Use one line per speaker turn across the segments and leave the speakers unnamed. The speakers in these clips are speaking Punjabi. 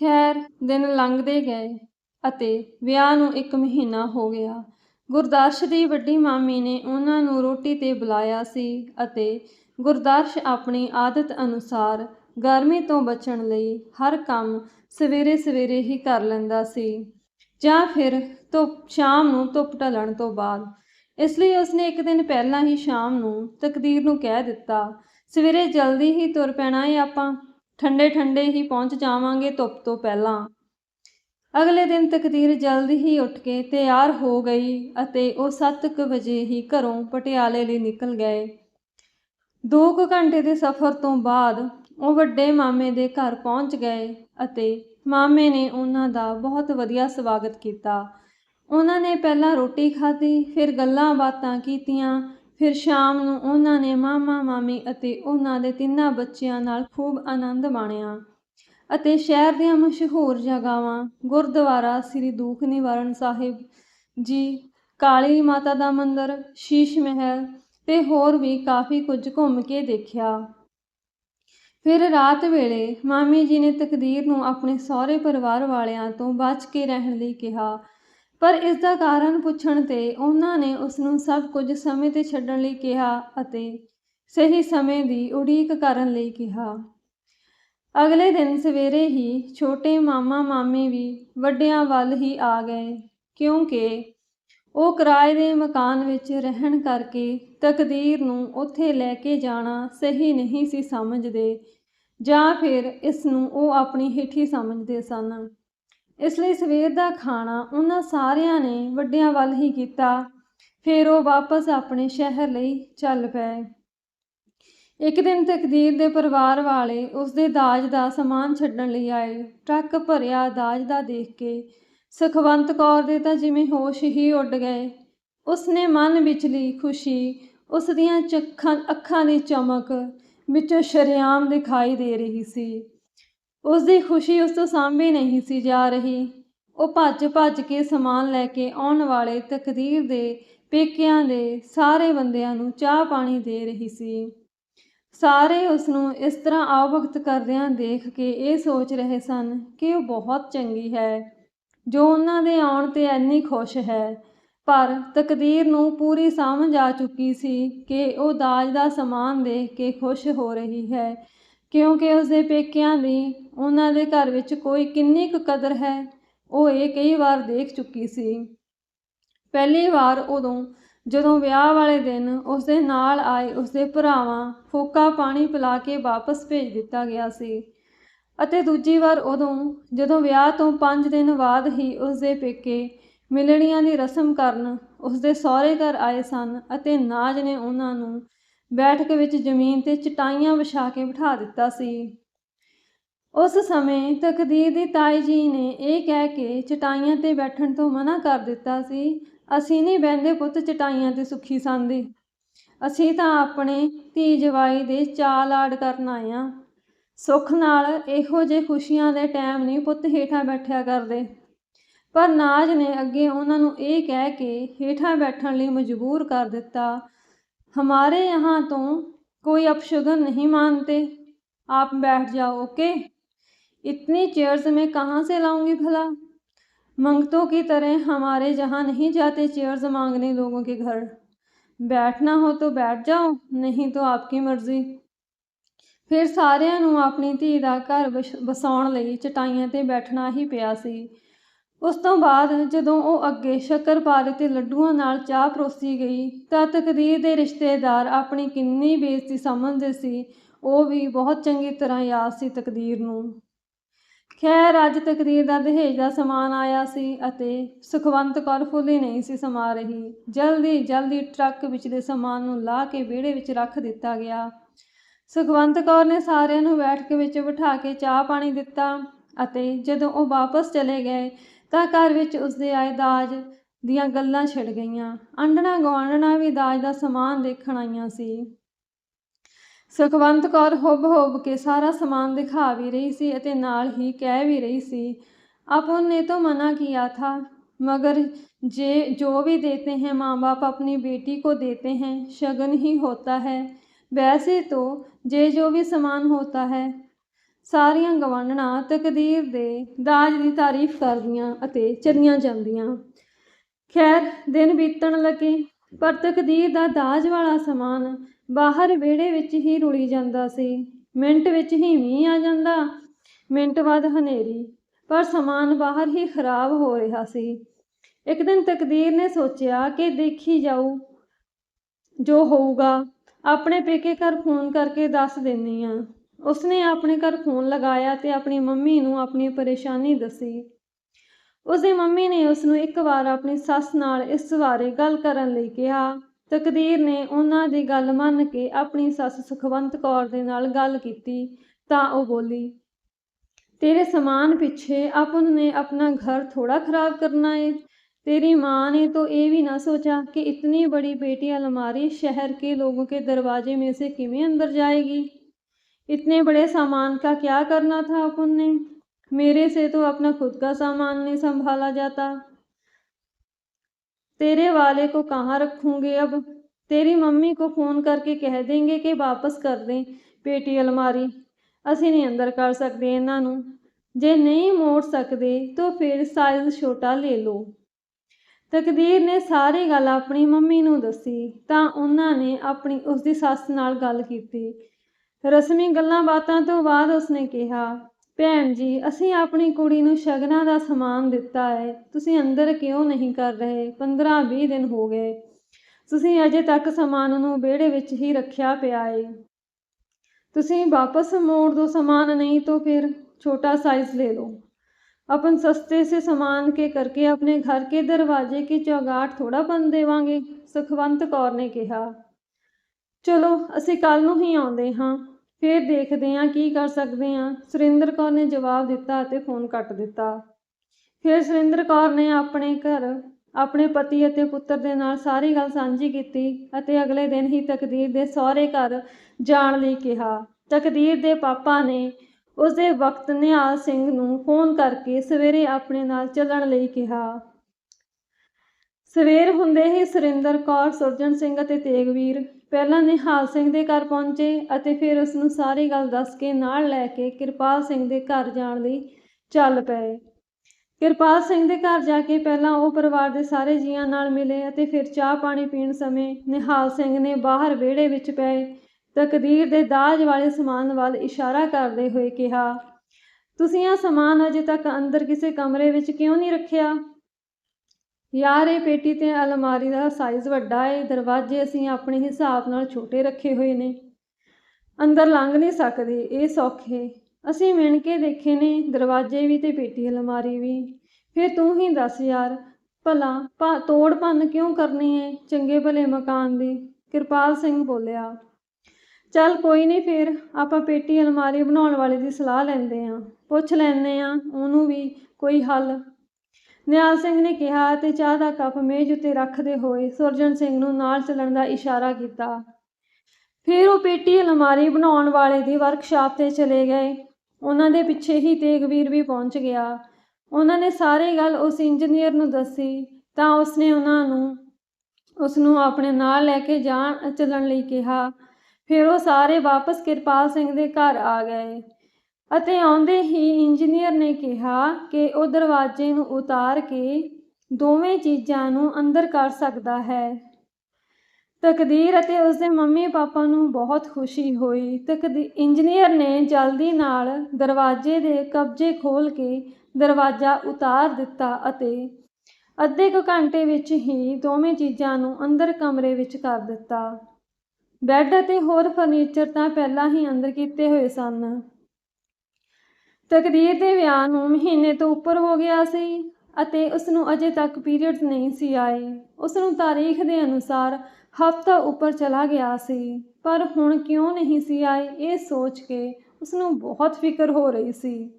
ਖੈਰ, ਦਿਨ ਲੰਘਦੇ ਗਏ ਅਤੇ ਵਿਆਹ ਨੂੰ ਇੱਕ ਮਹੀਨਾ ਹੋ ਗਿਆ। ਗੁਰਦਰਸ਼ ਦੀ ਵੱਡੀ ਮਾਮੀ ਨੇ ਉਹਨਾਂ ਨੂੰ ਰੋਟੀ 'ਤੇ ਬੁਲਾਇਆ ਸੀ ਅਤੇ ਗੁਰਦਰਸ਼ ਆਪਣੀ ਆਦਤ ਅਨੁਸਾਰ ਗਰਮੀ ਤੋਂ ਬਚਣ ਲਈ ਹਰ ਕੰਮ ਸਵੇਰੇ ਸਵੇਰੇ ਹੀ ਕਰ ਲੈਂਦਾ ਸੀ ਜਾਂ ਫਿਰ ਧੁੱਪ, ਸ਼ਾਮ ਨੂੰ ਧੁੱਪ ਢਲਣ ਤੋਂ ਬਾਅਦ। ਇਸ ਲਈ ਉਸਨੇ ਇੱਕ ਦਿਨ ਪਹਿਲਾਂ ਹੀ ਸ਼ਾਮ ਨੂੰ ਤਕਦੀਰ ਨੂੰ ਕਹਿ ਦਿੱਤਾ, ਸਵੇਰੇ ਜਲਦੀ ਹੀ ਤੁਰ ਪੈਣਾ ਏ ਆਪਾਂ। ਠੰਡੇ ਠੰਡੇ ਹੀ ਪਹੁੰਚ ਜਾਵਾਂਗੇ ਧੁੱਪ ਤੋਂ ਪਹਿਲਾਂ। ਅਗਲੇ ਦਿਨ ਤਕਦੀਰ ਜਲਦੀ ਹੀ ਉੱਠ ਕੇ ਤਿਆਰ ਹੋ ਗਈ ਅਤੇ ਉਹ 7:00 ਵਜੇ ਹੀ ਘਰੋਂ ਪਟਿਆਲੇ ਲਈ ਨਿਕਲ ਗਏ। 2 ਘੰਟੇ ਦੇ ਸਫ਼ਰ ਤੋਂ ਬਾਅਦ ਉਹ ਵੱਡੇ ਮਾਮੇ ਦੇ ਘਰ ਪਹੁੰਚ ਗਏ ਅਤੇ ਮਾਮੇ ਨੇ ਉਹਨਾਂ ਦਾ ਬਹੁਤ ਵਧੀਆ ਸਵਾਗਤ ਕੀਤਾ। ਉਹਨਾਂ ਨੇ ਪਹਿਲਾਂ ਰੋਟੀ ਖਾਧੀ, ਫਿਰ ਗੱਲਾਂ ਬਾਤਾਂ ਕੀਤੀਆਂ ਫਿਰ ਸ਼ਾਮ ਨੂੰ ਉਹਨਾਂ ਨੇ ਮਾਮਾ, ਮਾਮੀ ਅਤੇ ਉਹਨਾਂ ਦੇ ਤਿੰਨਾਂ ਬੱਚਿਆਂ ਨਾਲ ਖੂਬ ਆਨੰਦ ਮਾਣਿਆ ਅਤੇ ਸ਼ਹਿਰ ਦੀਆਂ ਮਸ਼ਹੂਰ ਜਗ੍ਹਾਵਾਂ, ਗੁਰਦੁਆਰਾ ਸ੍ਰੀ ਦੂਖ ਨਿਵਾਰਨ ਸਾਹਿਬ ਜੀ, ਕਾਲੀ ਮਾਤਾ ਦਾ ਮੰਦਿਰ, ਸ਼ੀਸ਼ ਮਹਿਲ ਤੇ ਹੋਰ ਵੀ ਕਾਫੀ ਕੁਝ ਘੁੰਮ ਕੇ ਦੇਖਿਆ। ਫਿਰ ਰਾਤ ਵੇਲੇ ਮਾਮੀ ਜੀ ਨੇ ਤਕਦੀਰ ਨੂੰ ਆਪਣੇ ਸਹੁਰੇ ਪਰਿਵਾਰ ਵਾਲਿਆਂ ਤੋਂ ਬਚ ਕੇ ਰਹਿਣ ਲਈ ਕਿਹਾ ਪਰ ਇਸ ਦਾ ਕਾਰਨ ਪੁੱਛਣ ਤੇ ਉਹਨਾਂ ਨੇ ਉਸ ਨੂੰ ਸਭ ਕੁਝ ਸਮੇਂ ਤੇ ਛੱਡਣ ਲਈ ਕਿਹਾ ਅਤੇ ਸਹੀ ਸਮੇਂ ਦੀ ਉਡੀਕ ਕਰਨ ਲਈ ਕਿਹਾ। ਅਗਲੇ ਦਿਨ ਸਵੇਰੇ ਹੀ ਛੋਟੇ ਮਾਮਾ ਮਾਮੀ ਵੀ ਵੱਡਿਆਂ ਵੱਲ ਹੀ ਆ ਗਏ ਕਿਉਂਕਿ ਉਹ ਕਿਰਾਏ ਦੇ ਮਕਾਨ ਵਿੱਚ ਰਹਿਣ ਕਰਕੇ ਤਕਦੀਰ ਨੂੰ ਉੱਥੇ ਲੈ ਕੇ ਜਾਣਾ ਸਹੀ ਨਹੀਂ ਸੀ ਸਮਝਦੇ ਜਾਂ ਫਿਰ ਇਸ ਨੂੰ ਉਹ ਆਪਣੀ ਹੇਠੀ ਸਮਝਦੇ ਸਨ। ਇਸ ਲਈ ਸਵੇਰ ਦਾ ਖਾਣਾ ਉਹਨਾਂ ਸਾਰਿਆਂ ਨੇ ਵੱਡਿਆਂ ਵੱਲ ਹੀ ਕੀਤਾ। ਫਿਰ ਉਹ ਵਾਪਸ ਆਪਣੇ ਸ਼ਹਿਰ ਲਈ ਚੱਲ ਪਏ। ਇੱਕ ਦਿਨ ਤਕਦੀਰ ਦੇ ਪਰਿਵਾਰ ਵਾਲੇ ਉਸ ਦੇ ਦਾਜ ਦਾ ਸਮਾਨ ਛੱਡਣ ਲਈ ਆਏ। ਟਰੱਕ ਭਰਿਆ ਦਾਜ ਦਾ ਦੇਖ ਕੇ ਸੁਖਵੰਤ ਕੌਰ ਦੇ ਤਾਂ ਜਿਵੇਂ ਹੋਸ਼ ਹੀ ਉੱਡ ਗਏ। ਉਸਨੇ ਮਨ ਵਿਚਲੀ ਖੁਸ਼ੀ ਉਸ ਦੀਆਂ ਚੱਖਾਂ, ਅੱਖਾਂ ਦੀ ਚਮਕ ਵਿੱਚੋਂ ਸ਼ਰਿਆਮ ਦਿਖਾਈ ਦੇ ਰਹੀ ਸੀ। ਉਸ ਦੀ ਖੁਸ਼ੀ ਉਸ ਤੋਂ ਸਾਂਭੀ ਨਹੀਂ ਸੀ ਜਾ ਰਹੀ। ਉਹ ਭੱਜ ਭੱਜ ਕੇ ਸਮਾਨ ਲੈ ਕੇ ਆਉਣ ਵਾਲੇ ਤਕਦੀਰ ਦੇ ਪੇਕਿਆਂ ਦੇ ਸਾਰੇ ਬੰਦਿਆਂ ਨੂੰ ਚਾਹ ਪਾਣੀ ਦੇ ਰਹੀ ਸੀ। ਸਾਰੇ ਉਸ ਨੂੰ ਇਸ ਤਰ੍ਹਾਂ ਆਵਗਤ ਕਰਦਿਆਂ ਦੇਖ ਕੇ ਇਹ ਸੋਚ ਰਹੇ ਸਨ ਕਿ ਉਹ ਬਹੁਤ ਚੰਗੀ ਹੈ, ਜੋ ਉਹਨਾਂ ਦੇ ਆਉਣ ਤੇ ਇੰਨੀ ਖੁਸ਼ ਹੈ। ਪਰ ਤਕਦੀਰ ਨੂੰ ਪੂਰੀ ਸਮਝ ਆ ਚੁੱਕੀ ਸੀ ਕਿ ਉਹ ਦਾਜ ਦਾ ਸਮਾਨ ਦੇਖ ਕੇ ਖੁਸ਼ ਹੋ ਰਹੀ ਹੈ ਕਿਉਂਕਿ ਉਸਦੇ ਪੇਕਿਆਂ ਦੀ ਉਹਨਾਂ ਦੇ ਘਰ ਵਿੱਚ ਕੋਈ ਕਿੰਨੀ ਕੁ ਕਦਰ ਹੈ, ਉਹ ਇਹ ਕਈ ਵਾਰ ਦੇਖ ਚੁੱਕੀ ਸੀ। ਪਹਿਲੀ ਵਾਰ ਉਦੋਂ ਜਦੋਂ ਵਿਆਹ ਵਾਲੇ ਦਿਨ ਉਸਦੇ ਨਾਲ ਆਏ ਉਸਦੇ ਭਰਾਵਾਂ ਫੋਕਾ ਪਾਣੀ ਪਿਲਾ ਕੇ ਵਾਪਸ ਭੇਜ ਦਿੱਤਾ ਗਿਆ ਸੀ ਅਤੇ ਦੂਜੀ ਵਾਰ ਉਦੋਂ ਜਦੋਂ ਵਿਆਹ ਤੋਂ 5 ਦਿਨ ਬਾਅਦ ਹੀ ਉਸਦੇ ਪੇਕੇ ਮਿਲਣੀਆਂ ਦੀ ਰਸਮ ਕਰਨ ਉਸਦੇ ਸਹੁਰੇ ਘਰ ਆਏ ਸਨ ਅਤੇ ਨਾਜ ਨੇ ਉਹਨਾਂ ਨੂੰ ਬੈਠਕ ਵਿੱਚ ਜ਼ਮੀਨ ਤੇ ਚਟਾਈਆਂ ਵਿਛਾ ਕੇ ਬਿਠਾ ਦਿੱਤਾ ਸੀ। ਉਸ ਸਮੇਂ ਤਕਦੀਰ ਦੀ ਤਾਈ ਜੀ ਨੇ ਇਹ ਕਹਿ ਕੇ ਚਟਾਈਆਂ ਤੇ ਬੈਠਣ ਤੋਂ ਮਨਾ ਕਰ ਦਿੱਤਾ ਸੀ, ਅਸੀਂ ਨਹੀਂ ਬਹਿੰਦੇ ਪੁੱਤ ਚਟਾਈਆਂ ਤੇ ਸੁੱਖੀ ਸੰਦੀ। ਅਸੀਂ ਤਾਂ ਆਪਣੇ ਧੀ ਜਵਾਈ ਦੇ ਚਾਲ ਲਾਡ ਕਰਨ ਆਏ ਆ। ਸੁੱਖ ਨਾਲ ਇਹੋ ਜੇ ਖੁਸ਼ੀਆਂ ਦੇ ਟਾਈਮ ਨਹੀਂ ਪੁੱਤ ਹੇਠਾਂ ਬੈਠਿਆ ਕਰਦੇ। ਪਰ ਨਾਜ ਨੇ ਅੱਗੇ ਉਹਨਾਂ ਨੂੰ ਇਹ ਕਹਿ ਕੇ ਹੇਠਾਂ ਬੈਠਣ ਲਈ ਮਜਬੂਰ ਕਰ ਦਿੱਤਾ हमारे यहाँ तो कोई अपशगुन नहीं मानते आप बैठ जाओ ओके इतनी चेयर्स मैं कहाँ से लाऊंगी भला मंगतों की तरह हमारे जहाँ नहीं जाते चेयर्स मांगने लोगों के घर बैठना हो तो बैठ जाओ नहीं तो आपकी मर्जी ਫਿਰ ਸਾਰਿਆਂ ਨੂੰ ਆਪਣੀ ਧੀ ਦਾ ਘਰ ਵਸਾਉਣ ਲਈ ਚਟਾਈਆਂ ਤੇ ਬੈਠਣਾ ਹੀ ਪਿਆ ਸੀ ਉਸ ਤੋਂ ਬਾਅਦ ਜਦੋਂ ਉਹ ਅੱਗੇ ਸ਼ੱਕਰਪਾਰੇ ਤੇ ਲੱਡੂਆਂ ਨਾਲ ਚਾਹ ਪਰੋਸੀ ਗਈ, ਤਾਂ ਤਕਦੀਰ ਦੇ ਰਿਸ਼ਤੇਦਾਰ ਆਪਣੀ ਕਿੰਨੀ ਬੇਇੱਜ਼ਤੀ ਸਮਝਦੇ ਸੀ, ਉਹ ਵੀ ਬਹੁਤ ਚੰਗੀ ਤਰ੍ਹਾਂ ਯਾਦ ਸੀ ਤਕਦੀਰ ਨੂੰ। ਖੈਰ, ਅੱਜ ਤਕਦੀਰ ਦਾ ਦਹੇਜ ਦਾ ਸਮਾਨ ਆਇਆ ਸੀ ਅਤੇ ਸੁਖਵੰਤ ਕੌਰ ਫੁੱਲੀ ਨਹੀਂ ਸੀ ਸਮਾ ਰਹੀ। ਜਲਦੀ ਜਲਦੀ ਟਰੱਕ ਵਿੱਚ ਦੇ ਸਮਾਨ ਨੂੰ ਲਾ ਕੇ ਵਿਹੜੇ ਵਿੱਚ ਰੱਖ ਦਿੱਤਾ ਗਿਆ। ਸੁਖਵੰਤ ਕੌਰ ਨੇ ਸਾਰਿਆਂ ਨੂੰ ਬੈਠਕ ਵਿੱਚ ਬਿਠਾ ਕੇ ਚਾਹ ਪਾਣੀ ਦਿੱਤਾ ਅਤੇ ਜਦੋਂ ਉਹ ਵਾਪਸ ਚਲੇ ਗਏ ਤਾਂ ਘਰ ਵਿੱਚ ਉਸਦੇ ਆਏ ਦਾਜ ਦੀਆਂ ਗੱਲਾਂ ਛਿੜ ਗਈਆਂ ਆਂਡਣਾ ਗਵਾਂਡਣਾ ਵੀ ਦਾਜ ਦਾ ਸਮਾਨ ਦੇਖਣ ਆਈਆਂ ਸੀ ਸੁਖਵੰਤ ਕੌਰ ਹੁੱਬ ਹੁੱਬ ਕੇ ਸਾਰਾ ਸਮਾਨ ਦਿਖਾ ਵੀ ਰਹੀ ਸੀ ਅਤੇ ਨਾਲ ਹੀ ਕਹਿ ਵੀ ਰਹੀ ਸੀ ਆਪਨ ਨੇ तो मना किया था मगर जे जो भी देते हैं माँ बाप अपनी बेटी को देते हैं शगन ही होता है वैसे तो जे जो भी सामान होता है ਸਾਰੀਆਂ ਗਵਾਂਢਣਾਂ ਤਕਦੀਰ ਦੇ ਦਾਜ ਦੀ ਤਾਰੀਫ ਕਰਦੀਆਂ ਅਤੇ ਚਲੀਆਂ ਜਾਂਦੀਆਂ। ਖੈਰ, ਦਿਨ ਬੀਤਣ ਲੱਗੇ, ਪਰ ਤਕਦੀਰ ਦਾ ਦਾਜ ਵਾਲਾ ਸਮਾਨ ਬਾਹਰ ਵਿਹੜੇ ਵਿੱਚ ਹੀ ਰੁਲੀ ਜਾਂਦਾ ਸੀ। ਮਿੰਟ ਵਿੱਚ ਹੀ ਮੀਂਹ ਆ ਜਾਂਦਾ, ਮਿੰਟ ਬਾਅਦ ਹਨੇਰੀ, ਪਰ ਸਮਾਨ ਬਾਹਰ ਹੀ ਖਰਾਬ ਹੋ ਰਿਹਾ ਸੀ। ਇੱਕ ਦਿਨ ਤਕਦੀਰ ਨੇ ਸੋਚਿਆ ਕਿ ਦੇਖੀ ਜਾਊ, ਜੋ ਹੋਊਗਾ, ਆਪਣੇ ਪੇਕੇ ਘਰ ਫੋਨ ਕਰਕੇ ਦੱਸ ਦਿੰਨੀ ਆ ਉਸਨੇ ਆਪਣੇ ਘਰ ਫੋਨ ਲਗਾਇਆ ਤੇ ਆਪਣੀ ਮੰਮੀ ਨੂੰ ਆਪਣੀ ਪਰੇਸ਼ਾਨੀ ਦੱਸੀ ਉਸਦੀ ਮੰਮੀ ਨੇ ਉਸ ਨੂੰ ਇੱਕ ਵਾਰ ਆਪਣੀ ਸੱਸ ਨਾਲ ਇਸ ਬਾਰੇ ਗੱਲ ਕਰਨ ਲਈ ਕਿਹਾ ਤਕਦੀਰ ਨੇ ਉਹਨਾਂ ਦੀ ਗੱਲ ਮੰਨ ਕੇ ਆਪਣੀ ਸੱਸ ਸੁਖਵੰਤ ਕੌਰ ਦੇ ਨਾਲ ਗੱਲ ਕੀਤੀ ਤਾਂ ਉਹ ਬੋਲੀ तेरे सामान पीछे अपन ने अपना घर थोड़ा खराब करना है तेरी माँ ने तो ये भी ना सोचा कि इतनी बड़ी बेटी अलमारी शहर के लोगों के दरवाजे में से किवें अंदर जाएगी इतने बड़े सामान का क्या करना था अपन ने मेरे से तो अपना खुद का सामान नहीं संभाला जाता तेरे वाले को कहाँ रखूंगे अब तेरी मम्मी को फ़ोन करके कह देंगे कि वापस कर दें पेटी अलमारी ਅਸੀਂ ਨਹੀਂ ਅੰਦਰ ਕਰ ਸਕਦੇ ਇਹਨਾਂ ਨੂੰ ਜੇ ਨਹੀਂ ਮੋੜ ਸਕਦੇ ਤਾਂ ਫਿਰ ਸਾਈਜ਼ ਛੋਟਾ ਲੈ ਲਓ ਤਕਦੀਰ ਨੇ ਸਾਰੀ ਗੱਲ ਆਪਣੀ ਮੰਮੀ ਨੂੰ ਦੱਸੀ ਤਾਂ ਉਹਨਾਂ ਨੇ ਆਪਣੀ ਉਸ ਦੀ ਸੱਸ ਨਾਲ ਗੱਲ ਕੀਤੀ ਰਸਮੀ ਗੱਲਾਂ ਬਾਤਾਂ ਤੋਂ ਬਾਅਦ ਉਸਨੇ ਕਿਹਾ ਭੈਣ ਜੀ ਅਸੀਂ ਆਪਣੀ ਕੁੜੀ ਨੂੰ ਸ਼ਗਨਾਂ ਦਾ ਸਮਾਨ ਦਿੱਤਾ ਹੈ ਤੁਸੀਂ ਅੰਦਰ ਕਿਉਂ ਨਹੀਂ ਕਰ ਰਹੇ 15-20 ਦਿਨ ਹੋ ਗਏ ਤੁਸੀਂ ਅਜੇ ਤੱਕ ਸਮਾਨ ਨੂੰ ਵਿਹੜੇ ਵਿੱਚ ਹੀ ਰੱਖਿਆ ਪਿਆ ਹੈ ਤੁਸੀਂ वापस मोड़ दो सामान नहीं तो फिर छोटा साइज ले लो अपन सस्ते से सामान के करके अपने घर के दरवाजे की चौगाट थोड़ा बन देवांगे ਸੁਖਵੰਤ ਕੌਰ ਨੇ ਕਿਹਾ ਚਲੋ ਅਸੀਂ ਕੱਲ ਨੂੰ ਹੀ ਆਉਂਦੇ ਹਾਂ ਫਿਰ ਦੇਖਦੇ ਹਾਂ ਕੀ ਕਰ ਸਕਦੇ ਹਾਂ। ਸੁਰਿੰਦਰ ਕੌਰ ਨੇ ਜਵਾਬ ਦਿੱਤਾ ਅਤੇ ਫੋਨ ਕੱਟ ਦਿੱਤਾ। ਫਿਰ ਸੁਰਿੰਦਰ ਕੌਰ ਨੇ ਆਪਣੇ ਘਰ, ਆਪਣੇ ਪਤੀ ਅਤੇ ਪੁੱਤਰ ਦੇ ਨਾਲ ਸਾਰੀ ਗੱਲ ਸਾਂਝੀ ਕੀਤੀ ਅਤੇ ਅਗਲੇ ਦਿਨ ਹੀ ਤਕਦੀਰ ਦੇ ਸਹੁਰੇ ਘਰ ਜਾਣ ਲਈ ਕਿਹਾ। ਤਕਦੀਰ ਦੇ ਪਾਪਾ ਨੇ ਉਸਦੇ ਵਕਤ ਨਿਹਾਲ ਸਿੰਘ ਨੂੰ ਫੋਨ ਕਰਕੇ ਸਵੇਰੇ ਆਪਣੇ ਨਾਲ ਚੱਲਣ ਲਈ ਕਿਹਾ। ਸਵੇਰ ਹੁੰਦੇ ਹੀ ਸੁਰਿੰਦਰ ਕੌਰ, ਸੁਰਜਨ ਸਿੰਘ ਅਤੇ ਤੇਗਵੀਰ ਪਹਿਲਾਂ ਨਿਹਾਲ ਸਿੰਘ ਦੇ ਘਰ ਪਹੁੰਚੇ ਅਤੇ ਫਿਰ ਉਸ ਨੂੰ ਸਾਰੀ ਗੱਲ ਦੱਸ ਕੇ ਨਾਲ ਲੈ ਕੇ ਕਿਰਪਾਲ ਸਿੰਘ ਦੇ ਘਰ ਜਾਣ ਲਈ ਚੱਲ ਪਏ। ਕਿਰਪਾਲ ਸਿੰਘ ਦੇ ਘਰ ਜਾ ਕੇ ਪਹਿਲਾਂ ਉਹ ਪਰਿਵਾਰ ਦੇ ਸਾਰੇ ਜੀਆਂ ਨਾਲ ਮਿਲੇ ਅਤੇ ਫਿਰ ਚਾਹ ਪਾਣੀ ਪੀਣ ਸਮੇਂ ਨਿਹਾਲ ਸਿੰਘ ਨੇ ਬਾਹਰ ਵਿਹੜੇ ਵਿੱਚ ਪਏ, ਤਕਦੀਰ ਦੇ ਦਾਜ ਵਾਲੇ ਸਮਾਨ ਵੱਲ ਇਸ਼ਾਰਾ ਕਰਦੇ ਹੋਏ ਕਿਹਾ, ਤੁਸੀਂ ਇਹ ਸਮਾਨ ਅਜੇ ਤੱਕ ਅੰਦਰ ਕਿਸੇ ਕਮਰੇ ਵਿੱਚ ਕਿਉਂ ਨਹੀਂ ਰੱਖਿਆ? ਯਾਰ, ਇਹ ਪੇਟੀ ਤੇ ਅਲਮਾਰੀ ਦਾ ਸਾਈਜ਼ ਵੱਡਾ ਹੈ ਦਰਵਾਜ਼ੇ ਅਸੀਂ ਆਪਣੇ ਹਿਸਾਬ ਨਾਲ ਛੋਟੇ ਰੱਖੇ ਹੋਏ ਨੇ। ਅੰਦਰ ਲੰਘ ਨਹੀਂ ਸਕਦੇ, ਇਹ ਸੌਖੇ। ਅਸੀਂ ਮਿਣ ਕੇ ਦੇਖੇ ਨੇ, ਦਰਵਾਜ਼ੇ ਵੀ ਤੇ ਪੇਟੀ ਅਲਮਾਰੀ ਵੀ। ਫਿਰ ਤੂੰ ਹੀ ਦੱਸ ਯਾਰ, ਭਲਾ ਭਾ, ਤੋੜ ਭੰਨ ਕਿਉਂ ਕਰਨੀ ਹੈ ਚੰਗੇ ਭਲੇ ਮਕਾਨ ਦੀ? ਕਿਰਪਾਲ ਸਿੰਘ ਬੋਲਿਆ। ਚੱਲ ਕੋਈ ਨਹੀਂ ਫਿਰ, ਆਪਾਂ ਪੇਟੀ ਅਲਮਾਰੀ ਬਣਾਉਣ ਵਾਲੇ ਦੀ ਸਲਾਹ ਲੈਂਦੇ ਆਂ। ਪੁੱਛ ਲੈਂਦੇ ਆਂ, ਉਹਨੂੰ ਵੀ ਕੋਈ ਹੱਲ। ਨਿਹਾਲ ਸਿੰਘ ਨੇ ਕਿਹਾ ਤੇ ਚਾਹ ਦਾ ਕੱਪ ਮੇਜ਼ ਉੱਤੇ ਰੱਖਦੇ ਹੋਏ ਸੁਰਜਨ ਸਿੰਘ ਨੂੰ ਨਾਲ ਚੱਲਣ ਦਾ ਇਸ਼ਾਰਾ ਕੀਤਾ। ਫਿਰ ਉਹ ਪੇਟੀ ਅਲਮਾਰੀ ਬਣਾਉਣ ਵਾਲੇ ਦੀ ਵਰਕਸ਼ਾਪ ਤੇ ਚਲੇ ਗਏ। ਉਹਨਾਂ ਦੇ ਪਿੱਛੇ ਹੀ ਤੇਗਵੀਰ ਵੀ ਪਹੁੰਚ ਗਿਆ। ਉਹਨਾਂ ਨੇ ਸਾਰੀ ਗੱਲ ਉਸ ਇੰਜੀਨੀਅਰ ਨੂੰ ਦੱਸੀ ਤਾਂ ਉਸਨੇ ਉਹਨਾਂ ਨੂੰ ਉਸ ਨੂੰ ਆਪਣੇ ਨਾਲ ਲੈ ਕੇ ਜਾਣ ਚੱਲਣ ਲਈ ਕਿਹਾ। ਫਿਰ ਉਹ ਸਾਰੇ ਵਾਪਸ ਕਿਰਪਾਲ ਸਿੰਘ ਦੇ ਘਰ ਆ ਗਏ। ਅਤੇ ਆਉਂਦੇ ਹੀ ਇੰਜੀਨੀਅਰ ਨੇ ਕਿਹਾ ਕਿ ਉਹ ਦਰਵਾਜ਼ੇ ਨੂੰ ਉਤਾਰ ਕੇ ਦੋਵੇਂ ਚੀਜ਼ਾਂ ਨੂੰ ਅੰਦਰ ਕਰ ਸਕਦਾ ਹੈ। ਤਕਦੀਰ ਅਤੇ ਉਸਦੇ ਮੰਮੀ ਪਾਪਾ ਨੂੰ ਬਹੁਤ ਖੁਸ਼ੀ ਹੋਈ। ਤਕਦੀ, ਇੰਜੀਨੀਅਰ ਨੇ ਜਲਦੀ ਨਾਲ ਦਰਵਾਜ਼ੇ ਦੇ ਕਬਜੇ ਖੋਲ ਕੇ ਦਰਵਾਜ਼ਾ ਉਤਾਰ ਦਿੱਤਾ ਅਤੇ ਅੱਧੇ ਕੁ ਘੰਟੇ ਵਿੱਚ ਹੀ ਦੋਵੇਂ ਚੀਜ਼ਾਂ ਨੂੰ ਅੰਦਰ ਕਮਰੇ ਵਿੱਚ ਕਰ ਦਿੱਤਾ। ਬੈੱਡ ਅਤੇ ਹੋਰ ਫਰਨੀਚਰ ਤਾਂ ਪਹਿਲਾਂ ਹੀ ਅੰਦਰ ਕੀਤੇ ਹੋਏ ਸਨ। ਤਕਦੀਰ ਦੇ ਵਿਆਹ ਨੂੰ ਮਹੀਨੇ ਤੋਂ ਉੱਪਰ ਹੋ ਗਿਆ ਸੀ ਅਤੇ ਉਸ ਨੂੰ ਅਜੇ ਤੱਕ ਪੀਰੀਅਡਸ ਨਹੀਂ ਸੀ ਆਏ। ਉਸ ਨੂੰ ਤਾਰੀਖ ਦੇ ਅਨੁਸਾਰ ਹਫ਼ਤਾ ਉੱਪਰ ਚਲਾ ਗਿਆ ਸੀ, ਪਰ ਹੁਣ ਕਿਉਂ ਨਹੀਂ ਸੀ ਆਏ ਇਹ ਸੋਚ ਕੇ ਉਸ ਨੂੰ ਬਹੁਤ ਫਿਕਰ ਹੋ ਰਹੀ ਸੀ।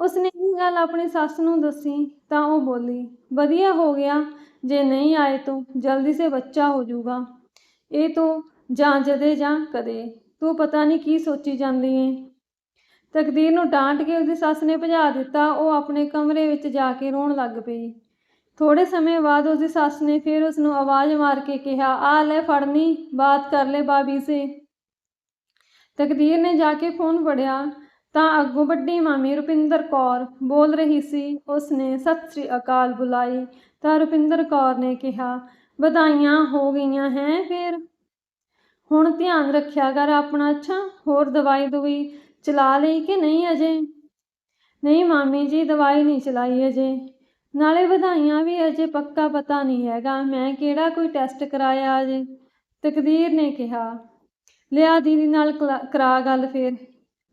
ਉਸ ਨੇ ਇਹ ਗੱਲ ਆਪਣੀ ਸੱਸ ਨੂੰ ਦੱਸੀ ਤਾਂ ਉਹ ਬੋਲੀ, ਵਧੀਆ ਹੋ ਗਿਆ, ਜੇ ਨਹੀਂ ਆਏ ਤੂੰ ਜਲਦੀ ਸੇ ਬੱਚਾ ਹੋ ਜਾਊਗਾ ਇਹ ਤਾਂ ਜਾਂ ਜਦੇ ਜਾਂ ਕਦੇ, ਤੂੰ ਪਤਾ ਨਹੀਂ ਕੀ ਸੋਚੀ ਜਾਂਦੀ ਏ। ਤਕਦੀਰ ਨੂੰ ਡਾਂਟ ਕੇ ਉਹਦੀ ਸੱਸ ਨੇ ਭਜਾ ਦਿੱਤਾ, ਉਹ ਆਪਣੇ ਕਮਰੇ ਵਿੱਚ ਜਾ ਕੇ ਰੋਣ ਲੱਗ ਪਈ। ਥੋੜੇ ਸਮੇਂ ਬਾਅਦ ਉਸਦੀ ਸੱਸ ਨੇ ਫਿਰ ਉਸ ਨੂੰ ਆਵਾਜ਼ ਮਾਰ ਕੇ ਕਿਹਾ, ਆ ਲੈ ਫੜਨੀ ਬਾਤ ਕਰ ਲੈ ਬਾਬੀ ਸੇ। ਤਕਦੀਰ ਨੇ ਜਾ ਕੇ ਫੋਨ ਫੜਿਆ, ਤਾਂ ਅੱਗੋਂ ਵੱਡੀ ਮਾਮੀ ਰੁਪਿੰਦਰ ਕੌਰ ਬੋਲ ਰਹੀ ਸੀ। ਉਸਨੇ, ਸਤਿ ਸ੍ਰੀ ਅਕਾਲ ਬੁਲਾਈ। ਤਾਂ ਰੁਪਿੰਦਰ ਕੌਰ ਨੇ ਕਿਹਾ, ਵਧਾਈਆਂ ਹੋ ਗਈਆਂ ਹੈ ਫਿਰ। ਹੁਣ ਧਿਆਨ ਰੱਖਿਆ ਕਰ ਆਪਣਾ ਅੱਛਾ, ਹੋਰ ਦਵਾਈ ਦਵਾਈ ਚਲਾ ਲਈ ਕਿ ਨਹੀਂ ਅਜੇ? ਨਹੀਂ ਮਾਮੀ ਜੀ, ਦਵਾਈ ਨਹੀਂ ਚਲਾਈ ਅਜੇ। ਨਾਲੇ ਵਧਾਈਆਂ ਵੀ ਅਜੇ ਪੱਕਾ ਪਤਾ ਨਹੀਂ ਹੈਗਾ, ਮੈਂ ਕਿਹੜਾ ਕੋਈ ਟੈਸਟ ਕਰਾਇਆ ਅਜੇ? ਤਕਦੀਰ ਨੇ ਕਿਹਾ। ਲਿਆ ਦੀਦੀ ਨਾਲ ਕਰਾ ਗੱਲ ਫੇਰ।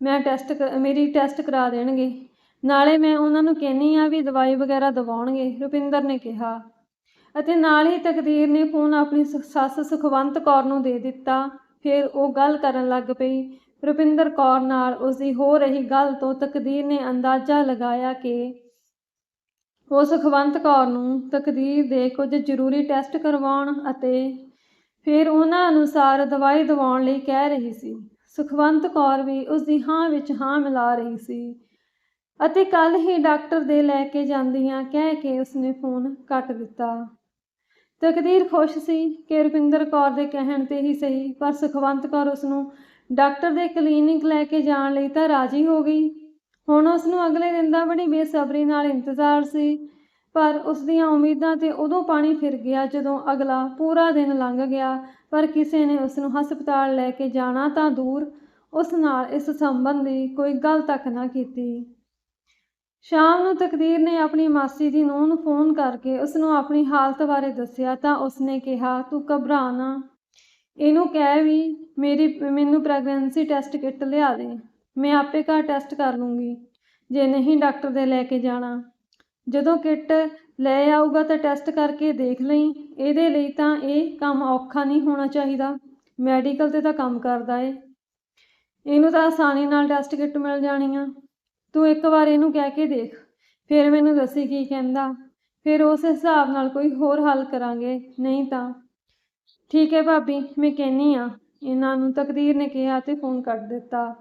ਮੈਂ ਟੈਸਟ ਕ- ਮੇਰੀ ਟੈਸਟ ਕਰਾ ਦੇਣਗੇ। ਨਾਲੇ ਮੈਂ ਉਹਨਾਂ ਨੂੰ ਕਹਿੰਨੀ ਆ ਵੀ ਦਵਾਈ ਵਗੈਰਾ ਦਵਾਉਣਗੇ, ਰੁਪਿੰਦਰ ਨੇ ਕਿਹਾ। ਅਤੇ ਨਾਲ ਹੀ ਤਕਦੀਰ ਨੇ ਫੋਨ ਆਪਣੀ ਸੱਸ ਸੁਖਵੰਤ ਕੌਰ ਨੂੰ ਦੇ ਦਿੱਤਾ। ਫਿਰ ਉਹ ਗੱਲ ਕਰਨ ਲੱਗ ਪਈ। ਰੁਪਿੰਦਰ ਕੌਰ ਨਾਲ ਉਸਦੀ ਹੋ ਰਹੀ ਗੱਲ ਤੋਂ ਤਕਦੀਰ ਨੇ ਅੰਦਾਜ਼ਾ ਲਗਾਇਆ ਕਿ ਉਹ ਸੁਖਵੰਤ ਕੌਰ ਨੂੰ ਤਕਦੀਰ ਦੇ ਕੁਝ ਜ਼ਰੂਰੀ ਟੈਸਟ ਕਰਵਾਉਣ ਅਤੇ ਫਿਰ ਉਹਨਾਂ ਅਨੁਸਾਰ ਦਵਾਈ ਦਿਵਾਉਣ ਲਈ ਕਹਿ ਰਹੀ ਸੀ। ਸੁਖਵੰਤ ਕੌਰ ਵੀ ਉਸ ਦੀ ਹਾਂ ਵਿੱਚ ਹਾਂ ਮਿਲਾ ਰਹੀ ਸੀ ਅਤੇ ਕੱਲ ਹੀ ਡਾਕਟਰ ਦੇ ਲੈ ਕੇ ਜਾਂਦੀਆਂ ਕਹਿ ਕੇ ਉਸਨੇ ਫੋਨ ਕੱਟ ਦਿੱਤਾ। ਤਕਦੀਰ ਖੁਸ਼ ਸੀ ਕਿ ਰੁਪਿੰਦਰ ਕੌਰ ਦੇ ਕਹਿਣ ਤੇ ਹੀ ਸਹੀ, ਪਰ ਸੁਖਵੰਤ ਕੌਰ ਉਸ ਨੂੰ ਡਾਕਟਰ ਦੇ ਕਲੀਨਿਕ ਲੈ ਕੇ ਜਾਣ ਲਈ ਤਾਂ ਰਾਜੀ ਹੋ ਗਈ। ਹੁਣ ਉਸ ਨੂੰ ਅਗਲੇ ਦਿਨ ਦਾ ਬੜੀ ਬੇਸਬਰੀ ਨਾਲ ਇੰਤਜ਼ਾਰ ਸੀ, ਪਰ ਉਸ ਦੀਆਂ ਉਮੀਦਾਂ ਤੇ ਉਦੋਂ ਪਾਣੀ ਫਿਰ ਗਿਆ ਜਦੋਂ ਅਗਲਾ ਪੂਰਾ ਦਿਨ ਲੰਘ ਗਿਆ, ਪਰ ਕਿਸੇ ਨੇ ਉਸ ਨੂੰ ਹਸਪਤਾਲ ਲੈ ਕੇ ਜਾਣਾ ਤਾਂ ਦੂਰ, ਉਸ ਨਾਲ ਇਸ ਸੰਬੰਧੀ ਕੋਈ ਗੱਲ ਤੱਕ ਨਾ ਕੀਤੀ। ਸ਼ਾਮ ਨੂੰ ਤਕਦੀਰ ਨੇ ਆਪਣੀ ਮਾਸੀ ਦੀ ਨੂੰਹ ਨੂੰ ਫੋਨ ਕਰਕੇ ਉਸ ਨੂੰ ਆਪਣੀ ਹਾਲਤ ਬਾਰੇ ਦੱਸਿਆ ਤਾਂ ਉਸਨੇ ਕਿਹਾ, ਤੂੰ ਘਬਰਾ ਨਾ। ਇਹਨੂੰ ਕਹਿ ਵੀ ਮੇਰੀ, ਮੈਨੂੰ ਪ੍ਰੈਗਨੈਂਸੀ ਟੈਸਟ ਕਿੱਟ ਲਿਆ ਦੇ। ਮੈਂ ਆਪੇ ਘਰ ਟੈਸਟ ਕਰ ਲੂੰਗੀ। ਜੇ ਨਹੀਂ ਡਾਕਟਰ ਦੇ ਲੈ ਕੇ ਜਾਣਾ। ਜਦੋਂ ਕਿੱਟ ਲੈ ਆਊਗਾ ਤਾਂ ਟੈਸਟ ਕਰਕੇ ਦੇਖ ਲਈ। ਇਹਦੇ ਲਈ ਤਾਂ ਇਹ ਕੰਮ ਔਖਾ ਨਹੀਂ ਹੋਣਾ ਚਾਹੀਦਾ। ਮੈਡੀਕਲ ਤੇ ਤਾਂ ਕੰਮ ਕਰਦਾ ਏ। ਇਹਨੂੰ ਤਾਂ ਆਸਾਨੀ ਨਾਲ ਟੈਸਟ ਕਿੱਟ ਮਿਲ ਜਾਣੀ ਆ। ਤੂੰ ਇੱਕ ਵਾਰ ਇਹਨੂੰ ਕਹਿ ਕੇ ਦੇਖ। ਫਿਰ ਮੈਨੂੰ ਦੱਸੀ ਕੀ ਕਹਿੰਦਾ। ਫਿਰ ਉਸ ਹਿਸਾਬ ਨਾਲ ਕੋਈ ਹੋਰ ਹੱਲ ਕਰਾਂਗੇ। ਨਹੀਂ ਤਾਂ ਠੀਕ ਹੈ ਭਾਬੀ, ਮੈਂ ਕਹਿੰਨੀ ਆ ਇਹਨਾਂ ਨੂੰ ਤਕਦੀਰ ਨੇ ਕਿਹਾ ਤੇ ਫੋਨ ਕੱਟ ਦਿੱਤਾ।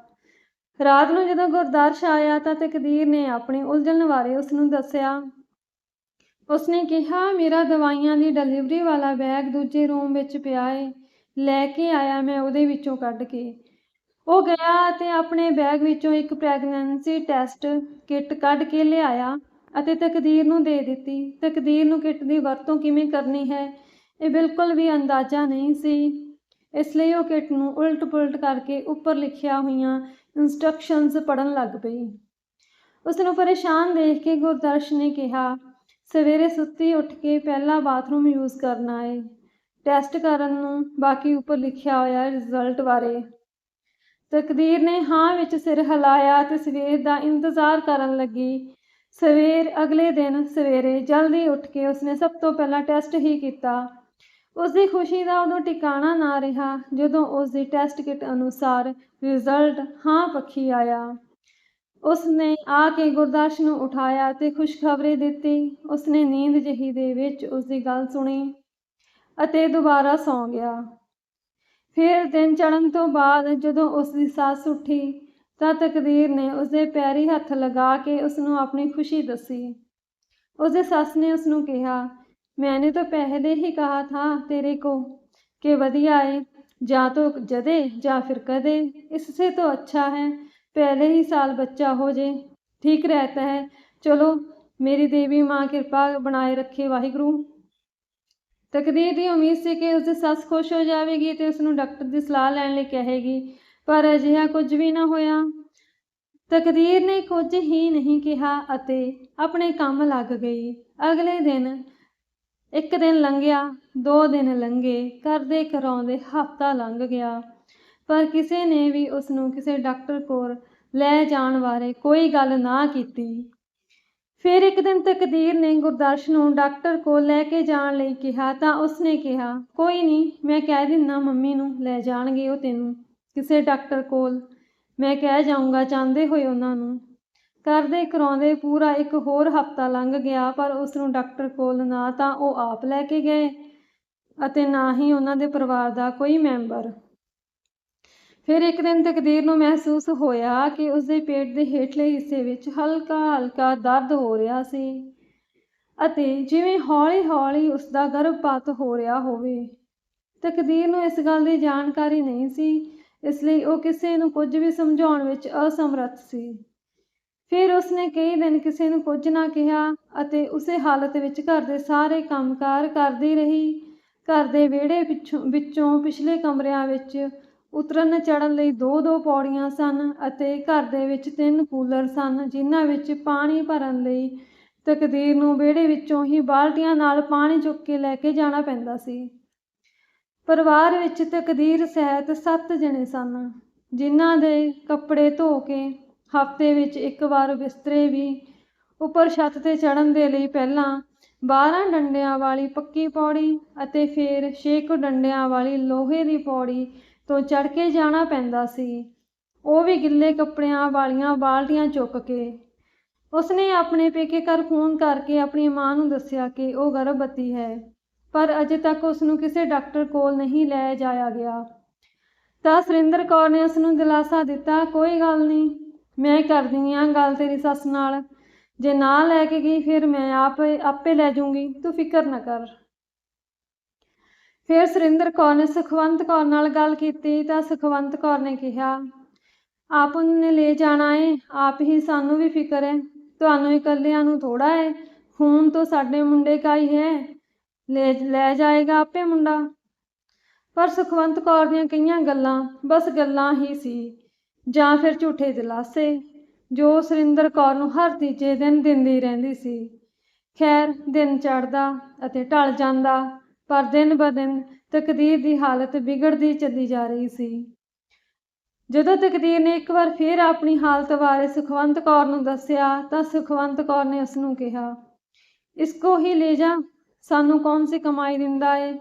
ਰਾਤ ਨੂੰ ਜਦੋਂ ਗੁਰਦਾਰਸ਼ ਆਇਆ ਤਾਂ ਤਕਦੀਰ ਨੇ ਆਪਣੀ ਉਲਝਣ ਬਾਰੇ ਉਸ ਨੂੰ ਦੱਸਿਆ। ਉਸਨੇ ਕਿਹਾ, ਮੇਰਾ ਦਵਾਈਆਂ ਦੀ ਡਿਲੀਵਰੀ ਵਾਲਾ ਬੈਗ ਦੂਜੇ ਰੂਮ ਵਿੱਚ ਪਿਆ ਏ। ਲੈ ਕੇ ਆਇਆ ਮੈਂ ਉਹਦੇ ਵਿੱਚੋਂ ਕੱਢ ਕੇ। ਉਹ ਗਿਆ ਤੇ ਆਪਣੇ ਬੈਗ ਵਿੱਚੋਂ ਇੱਕ ਪ੍ਰੈਗਨੈਂਸੀ ਟੈਸਟ ਕਿੱਟ ਕੱਢ ਕੇ ਲਿਆਇਆ ਅਤੇ ਤਕਦੀਰ ਨੂੰ ਦੇ ਦਿੱਤੀ। ਤਕਦੀਰ ਨੂੰ ਕਿੱਟ ਦੀ ਵਰਤੋਂ ਕਿਵੇਂ ਕਰਨੀ ਹੈ? ਇਹ ਬਿਲਕੁਲ ਵੀ ਅੰਦਾਜ਼ਾ ਨਹੀਂ ਸੀ। ਇਸ ਲਈ ਉਹ ਕਿੱਟ ਨੂੰ ਉਲਟ-ਪੁਲਟ ਕਰਕੇ ਉੱਪਰ ਲਿਖਿਆ ਹੋਈਆਂ ਇਨਸਟਰਕਸ਼ਨਸ ਪੜਨ ਲੱਗ ਪਈ। ਉਸ ਨੂੰ ਪਰੇਸ਼ਾਨ ਦੇਖ ਕੇ ਗੁਰਦਰਸ਼ ਨੇ ਕਿਹਾ, ਸਵੇਰੇ ਸੁੱਤੀ ਉੱਠ ਕੇ ਪਹਿਲਾ ਬਾਥਰੂਮ ਯੂਜ਼ ਕਰਨਾ ਹੈ ਟੈਸਟ ਕਰਨ ਨੂੰ ਬਾਕੀ ਉੱਪਰ ਲਿਖਿਆ ਹੋਇਆ ਰਿਜ਼ਲਟ ਬਾਰੇ। ਤਕਦੀਰ ਨੇ ਹਾਂ ਵਿੱਚ ਸਿਰ ਹਿਲਾਇਆ ਤੇ ਸਵੇਰ ਦਾ ਇੰਤਜ਼ਾਰ ਕਰਨ ਲੱਗੀ। ਸਵੇਰ ਅਗਲੇ ਦਿਨ ਸਵੇਰੇ ਜਲਦੀ ਉੱਠ ਕੇ ਉਸਨੇ ਸਭ ਤੋਂ ਪਹਿਲਾਂ ਟੈਸਟ ਹੀ ਕੀਤਾ। ਉਸ ਦੀ ਖੁਸ਼ੀ ਦਾ ਉਦੋਂ ਟਿਕਾਣਾ ਨਾ ਰਿਹਾ ਜਦੋਂ ਉਸ ਦੀ ਟੈਸਟ ਕਿਟ ਅਨੁਸਾਰ ਰਿਜ਼ਲਟ ਹਾਂ ਪੱਖੀ ਆਇਆ। ਉਸ ਨੇ ਆ ਕੇ ਗੁਰਦਾਸ਼ ਨੂੰ ਉਠਾਇਆ ਤੇ ਖੁਸ਼ਖਬਰੀ ਦਿੱਤੀ। ਉਸ ਨੇ ਨੀਂਦ ਜਹੀ ਦੇ ਵਿੱਚ ਉਸ ਦੀ ਗੱਲ ਸੁਣੀ ਅਤੇ ਦੁਬਾਰਾ ਸੌਂ ਗਿਆ। ਫਿਰ ਦਿਨ ਚੜ੍ਹਨ ਤੋਂ ਬਾਅਦ ਜਦੋਂ ਉਸ ਦੀ ਸੱਸ ਉੱਠੀ ਤਾਂ ਤਕਦੀਰ ਨੇ ਉਸ ਦੇ ਪੈਰੀ ਹੱਥ ਲਗਾ ਕੇ ਉਸ ਨੂੰ ਆਪਣੀ ਖੁਸ਼ੀ ਦੱਸੀ। ਉਸ ਦੇ ਸੱਸ ਨੇ ਉਸ ਨੂੰ ਕਿਹਾ मैंने तो पहले ही कहा था तेरे को कि वधिया है जा तो जदे जा फिर कदे इससे तो अच्छा है पहले ही साल बच्चा हो जे ठीक रहता है चलो मेरी देवी माँ कृपा बनाए रखे वाहिगुरु ਤਕਦੀਰ ਦੀ ਉਮੀਦ ਸੀ ਕਿ ਉਸਦੀ ਸੱਸ ਖੁਸ਼ ਹੋ ਜਾਵੇਗੀ ਤੇ ਉਸ ਨੂੰ ਡਾਕਟਰ ਦੀ ਸਲਾਹ ਲੈਣ ਲਈ ਕਹੇਗੀ ਪਰ ਅਜਿਹਾ ਕੁਝ ਵੀ ਨਾ ਹੋਇਆ ਤਕਦੀਰ ਨੇ ਕੁਝ ਹੀ ਨਹੀਂ ਕਿਹਾ ਅਤੇ ਆਪਣੇ ਕੰਮ ਲੱਗ ਗਈ ਅਗਲੇ ਦਿਨ ਇੱਕ ਦਿਨ ਲੰਘਿਆ, ਦੋ ਦਿਨ ਲੰਘੇ, ਕਰਦੇ ਕਰਾਉਂਦੇ ਹਫ਼ਤਾ ਲੰਘ ਗਿਆ। ਪਰ ਕਿਸੇ ਨੇ ਵੀ ਉਸ ਨੂੰ ਕਿਸੇ ਡਾਕਟਰ ਕੋਲ ਲੈ ਜਾਣ ਬਾਰੇ ਕੋਈ ਗੱਲ ਨਾ ਕੀਤੀ। ਫਿਰ ਇੱਕ ਦਿਨ ਤਕਦੀਰ ਨੇ ਗੁਰਦਰਸ਼ ਨੂੰ ਡਾਕਟਰ ਕੋਲ ਲੈ ਕੇ ਜਾਣ ਲਈ ਕਿਹਾ ਤਾਂ ਉਸਨੇ ਕਿਹਾ, ਕੋਈ ਨਹੀਂ ਮੈਂ ਕਹਿ ਦਿੰਨਾ ਮੰਮੀ ਨੂੰ ਲੈ ਜਾਣਗੇ ਉਹ ਤੈਨੂੰ। ਕਿਸੇ ਡਾਕਟਰ ਕੋਲ ਮੈਂ ਕਹਿ ਜਾਊਂਗਾ, ਚਾਹੁੰਦੇ ਹੋਏ ਉਹਨਾਂ ਨੂੰ। ਕਰਦੇ ਕਰਾਉਂਦੇ ਪੂਰਾ ਇੱਕ ਹੋਰ ਹਫ਼ਤਾ ਲੰਘ ਗਿਆ, ਪਰ ਉਸ ਨੂੰ ਡਾਕਟਰ ਕੋਲ ਨਾ ਤਾਂ ਉਹ ਆਪ ਲੈ ਕੇ ਗਏ ਅਤੇ ਨਾ ਹੀ ਉਹਨਾਂ ਦੇ ਪਰਿਵਾਰ ਦਾ ਕੋਈ ਮੈਂਬਰ। ਫਿਰ ਇੱਕ ਦਿਨ ਤਕਦੀਰ ਨੂੰ ਮਹਿਸੂਸ ਹੋਇਆ ਕਿ ਉਸਦੇ ਪੇਟ ਦੇ ਹੇਠਲੇ ਹਿੱਸੇ ਵਿੱਚ ਹਲਕਾ ਹਲਕਾ ਦਰਦ ਹੋ ਰਿਹਾ ਸੀ ਅਤੇ ਜਿਵੇਂ ਹੌਲੀ-ਹੌਲੀ ਉਸਦਾ ਗਰਭਪਾਤ ਹੋ ਰਿਹਾ ਹੋਵੇ। ਤਕਦੀਰ ਨੂੰ ਇਸ ਗੱਲ ਦੀ ਜਾਣਕਾਰੀ ਨਹੀਂ ਸੀ, ਇਸ ਲਈ ਉਹ ਕਿਸੇ ਨੂੰ ਕੁਝ ਵੀ ਸਮਝਾਉਣ ਵਿੱਚ ਅਸਮਰੱਥ ਸੀ। ਫਿਰ ਉਸਨੇ ਕਈ ਦਿਨ ਕਿਸੇ ਨੂੰ ਕੁਝ ਨਾ ਕਿਹਾ ਅਤੇ ਉਸੇ ਹਾਲਤ ਵਿੱਚ ਘਰ ਦੇ ਸਾਰੇ ਕੰਮਕਾਰ ਕਰਦੀ ਰਹੀ। ਘਰ ਦੇ ਵਿਹੜੇ ਪਿੱਛੋਂ, ਵਿੱਚੋਂ ਪਿਛਲੇ ਕਮਰਿਆਂ ਵਿੱਚ ਉਤਰਨ ਚੜ੍ਹਨ ਲਈ ਦੋ ਦੋ ਪੌੜੀਆਂ ਸਨ ਅਤੇ ਘਰ ਦੇ ਵਿੱਚ ਤਿੰਨ ਕੂਲਰ ਸਨ, ਜਿਨ੍ਹਾਂ ਵਿੱਚ ਪਾਣੀ ਭਰਨ ਲਈ ਤਕਦੀਰ ਨੂੰ ਵਿਹੜੇ ਵਿੱਚੋਂ ਹੀ ਬਾਲਟੀਆਂ ਨਾਲ ਪਾਣੀ ਚੁੱਕ ਕੇ ਲੈ ਕੇ ਜਾਣਾ ਪੈਂਦਾ ਸੀ। ਪਰਿਵਾਰ ਵਿੱਚ ਤਕਦੀਰ ਸਹਿਤ ਸੱਤ ਜਣੇ ਸਨ, ਜਿਨ੍ਹਾਂ ਦੇ ਕੱਪੜੇ ਧੋ ਕੇ ਹਫ਼ਤੇ ਵਿੱਚ ਇੱਕ ਵਾਰ ਬਿਸਤਰੇ ਵੀ, ਉੱਪਰ ਛੱਤ ਤੇ ਚੜ੍ਹਨ ਦੇ ਲਈ ਪਹਿਲਾਂ 12 ਡੰਡਿਆਂ ਵਾਲੀ ਪੱਕੀ ਪੌੜੀ ਅਤੇ ਫਿਰ 6 ਕੁ ਡੰਡਿਆਂ ਵਾਲੀ ਲੋਹੇ ਦੀ ਪੌੜੀ ਤੋਂ ਚੜ੍ਹ ਕੇ ਜਾਣਾ ਪੈਂਦਾ ਸੀ। ਉਹ ਵੀ ਗਿੱਲੇ ਕੱਪੜਿਆਂ ਵਾਲੀਆਂ ਬਾਲਟੀਆਂ ਚੁੱਕ ਕੇ। ਉਸਨੇ ਆਪਣੇ ਪੇਕੇ ਘਰ ਫੋਨ ਕਰਕੇ ਆਪਣੀ ਮਾਂ ਨੂੰ ਦੱਸਿਆ ਕਿ ਉਹ ਗਰਭਵਤੀ ਹੈ, ਪਰ ਅਜੇ ਤੱਕ ਉਸ ਨੂੰ ਕਿਸੇ ਡਾਕਟਰ ਕੋਲ ਨਹੀਂ ਲੈ ਜਾਇਆ ਗਿਆ। ਤਾਂ ਸੁਰਿੰਦਰ ਕੌਰ ਨੇ ਉਸ ਨੂੰ ਦਿਲਾਸਾ ਦਿੱਤਾ, ਕੋਈ ਗੱਲ ਨਹੀਂ ਮੈਂ ਕਰਦੀ ਆ ਗੱਲ ਤੇਰੀ ਸੱਸ ਨਾਲ। ਜੇ ਨਾ ਲੈ ਕੇ ਗਈ, ਫਿਰ ਮੈਂ ਆਪ, ਆਪੇ ਲੈ ਜਾਊਂਗੀ। ਤੂੰ ਫਿਕਰ ਨਾ ਕਰ। ਫਿਰ ਸੁਰਿੰਦਰ ਕੌਰ ਨੇ ਸੁਖਵੰਤ ਕੌਰ ਨਾਲ ਗੱਲ ਕੀਤੀ ਤਾਂ ਸੁਖਵੰਤ ਕੌਰ ਨੇ ਕਿਹਾ, ਆਪ ਨੇ ਲੈ ਜਾਣਾ ਏ, ਆਪ ਹੀ ਸਾਨੂੰ ਵੀ ਫਿਕਰ ਹੈ ਤੁਹਾਨੂੰ ਇਕੱਲਿਆਂ ਨੂੰ ਥੋੜਾ ਹੈ ਖੂਨ ਤੋਂ ਸਾਡੇ ਮੁੰਡੇ ਕਾ ਹੀ ਹੈ। ਲੈ ਲੈ ਜਾਏਗਾ ਆਪੇ ਮੁੰਡਾ। ਪਰ ਸੁਖਵੰਤ ਕੌਰ ਦੀਆਂ ਕਈਆਂ ਗੱਲਾਂ ਬਸ ਗੱਲਾਂ ਹੀ ਸੀ। ਜਾਂ ਫਿਰ ਝੂਠੇ ਦਿਲਾਸੇ, ਜੋ ਸੁਰਿੰਦਰ ਕੌਰ ਨੂੰ ਹਰ ਤੀਜੇ ਦਿਨ ਦਿੰਦੀ ਰਹਿੰਦੀ ਸੀ। ਖੈਰ, ਦਿਨ ਚੜ੍ਹਦਾ ਅਤੇ ਢਲ ਜਾਂਦਾ, ਪਰ ਦਿਨ ਬ ਦਿਨ ਤਕਦੀਰ ਦੀ ਹਾਲਤ ਵਿਗੜਦੀ ਚੱਲੀ ਜਾ ਰਹੀ ਸੀ। ਜਦੋਂ ਤਕਦੀਰ ਨੇ ਇੱਕ ਵਾਰ ਫੇਰ ਆਪਣੀ ਹਾਲਤ ਬਾਰੇ ਸੁਖਵੰਤ ਕੌਰ ਨੂੰ ਦੱਸਿਆ, ਤਾਂ ਸੁਖਵੰਤ ਕੌਰ ਨੇ ਉਸ ਨੂੰ ਕਿਹਾ, ਇਸਕੋ ਹੀ ਲੈ ਜਾ, ਸਾਨੂੰ ਕੌਣ ਸੀ ਕਮਾਈ ਦਿੰਦਾ ਏ?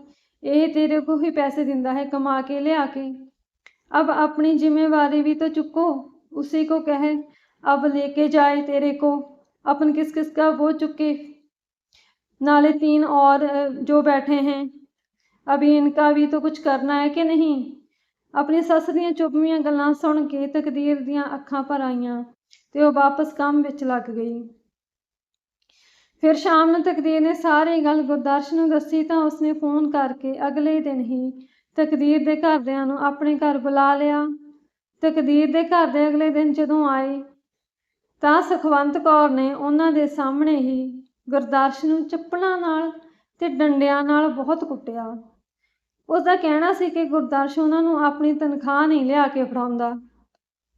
ਇਹ ਤੇਰੇ ਕੋ ਹੀ ਪੈਸੇ ਦਿੰਦਾ ਹੈ, ਕਮਾ ਕੇ ਲਿਆ ਕੇ। अब अपनी जिम्मेवारी भी तो चुको उसी को कहे अब लेके जाए तेरे को अपन किस किस का वो चुके नाले तीन और जो बैठे हैं अभी इनका भी तो कुछ करना है कि नहीं ਆਪਣੀ ਸੱਸ ਦੀਆਂ ਚੁੱਪਵੀਆਂ ਗੱਲਾਂ ਸੁਣ ਕੇ ਤਕਦੀਰ ਦੀਆਂ ਅੱਖਾਂ ਭਰ ਆਈਆਂ ਤੇ ਉਹ ਵਾਪਸ ਕੰਮ ਵਿੱਚ ਲੱਗ ਗਈ ਫਿਰ ਸ਼ਾਮ ਨੂੰ ਤਕਦੀਰ ਨੇ ਸਾਰੀ ਗੱਲ ਗੁਰਦਰਸ਼ਨ ਨੂੰ ਦੱਸੀ ਤਾਂ ਉਸਨੇ ਫੋਨ ਕਰਕੇ ਅਗਲੇ ਦਿਨ ਹੀ ਤਕਦੀਰ ਦੇ ਘਰਦਿਆਂ ਨੂੰ ਆਪਣੇ ਘਰ ਬੁਲਾ ਲਿਆ। ਤਕਦੀਰ ਦੇ ਘਰ ਦੇ ਅਗਲੇ ਦਿਨ ਜਦੋਂ ਆਏ, ਤਾਂ ਸੁਖਵੰਤ ਕੌਰ ਨੇ ਉਹਨਾਂ ਦੇ ਸਾਹਮਣੇ ਹੀ ਗੁਰਦਰਸ਼ਨ ਨੂੰ ਚੱਪਲਾਂ ਨਾਲ ਤੇ ਡੰਡਿਆਂ ਨਾਲ ਬਹੁਤ ਕੁੱਟਿਆ। ਉਸ ਦਾ ਕਹਿਣਾ ਸੀ ਕਿ ਗੁਰਦਰਸ਼ ਉਹਨਾਂ ਨੂੰ ਆਪਣੀ ਤਨਖਾਹ ਨਹੀਂ ਲਿਆ ਕੇ ਫੜਾਉਂਦਾ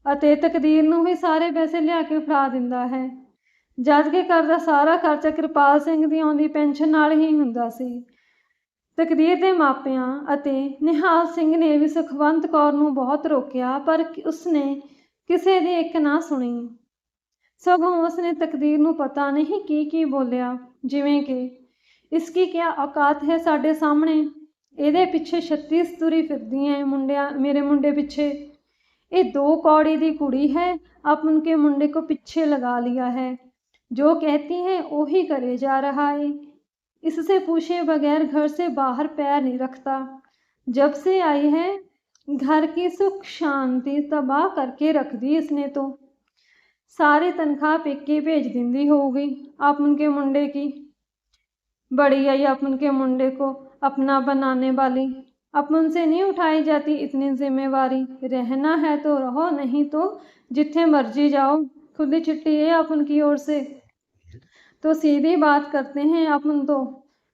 ਅਤੇ ਤਕਦੀਰ ਨੂੰ ਹੀ ਸਾਰੇ ਪੈਸੇ ਲਿਆ ਕੇ ਫੜਾ ਦਿੰਦਾ ਹੈ। ਜਦ ਕਿ ਘਰ ਦਾ ਸਾਰਾ ਖਰਚਾ ਕਿਰਪਾਲ ਸਿੰਘ ਦੀ ਆਉਂਦੀ ਪੈਨਸ਼ਨ ਨਾਲ ਹੀ ਹੁੰਦਾ ਸੀ। ਤਕਦੀਰ ਦੇ ਮਾਪਿਆਂ ਅਤੇ ਨਿਹਾਲ ਸਿੰਘ ਨੇ ਵੀ ਸੁਖਵੰਤ ਕੌਰ ਨੂੰ ਬਹੁਤ ਰੋਕਿਆ, ਪਰ ਉਸਨੇ ਕਿਸੇ ਦੀ ਇੱਕ ਨਾ ਸੁਣੀ। ਸਗੋਂ ਉਸਨੇ ਤਕਦੀਰ ਨੂੰ ਪਤਾ ਨਹੀਂ ਕੀ ਕੀ ਬੋਲਿਆ, ਜਿਵੇਂ ਕਿ, ਇਸ ਕੀ ਕੀ ਔਕਾਤ ਹੈ ਸਾਡੇ ਸਾਹਮਣੇ? ਇਹਦੇ ਪਿੱਛੇ 36 ਤੁਰੀ ਫਿਰਦੀ ਐ ਮੁੰਡਿਆਂ, ਮੇਰੇ ਮੁੰਡੇ ਪਿੱਛੇ। ਇਹ ਦੋ ਕੌੜੀ ਦੀ ਕੁੜੀ ਹੈ, ਆਪ ਕੇ ਮੁੰਡੇ ਕੋ ਪਿੱਛੇ ਲਗਾ ਲਿਆ ਹੈ। ਜੋ ਕਹਤੀ ਹੈ, ਉਹੀ ਕਰੇ ਜਾ ਰਹਾ ਹੈ इससे पूछे बगैर घर से बाहर पैर नहीं रखता। जब से आई है, घर की सुख शांति तबाह करके रख दी इसने तो। सारी तनख्वाह पेके भेज दिंदी होगी आप उनके मुंडे की। बड़ी आई आप उनके मुंडे को अपना बनाने वाली। अब उनसे नहीं उठाई जाती इतनी जिम्मेवारी। रहना है तो रहो, नहीं तो जिथे मर्ज़ी जाओ। खुली चिट्ठी है आप उनकी ओर से। तो सीधी बात करते हैं अपन तो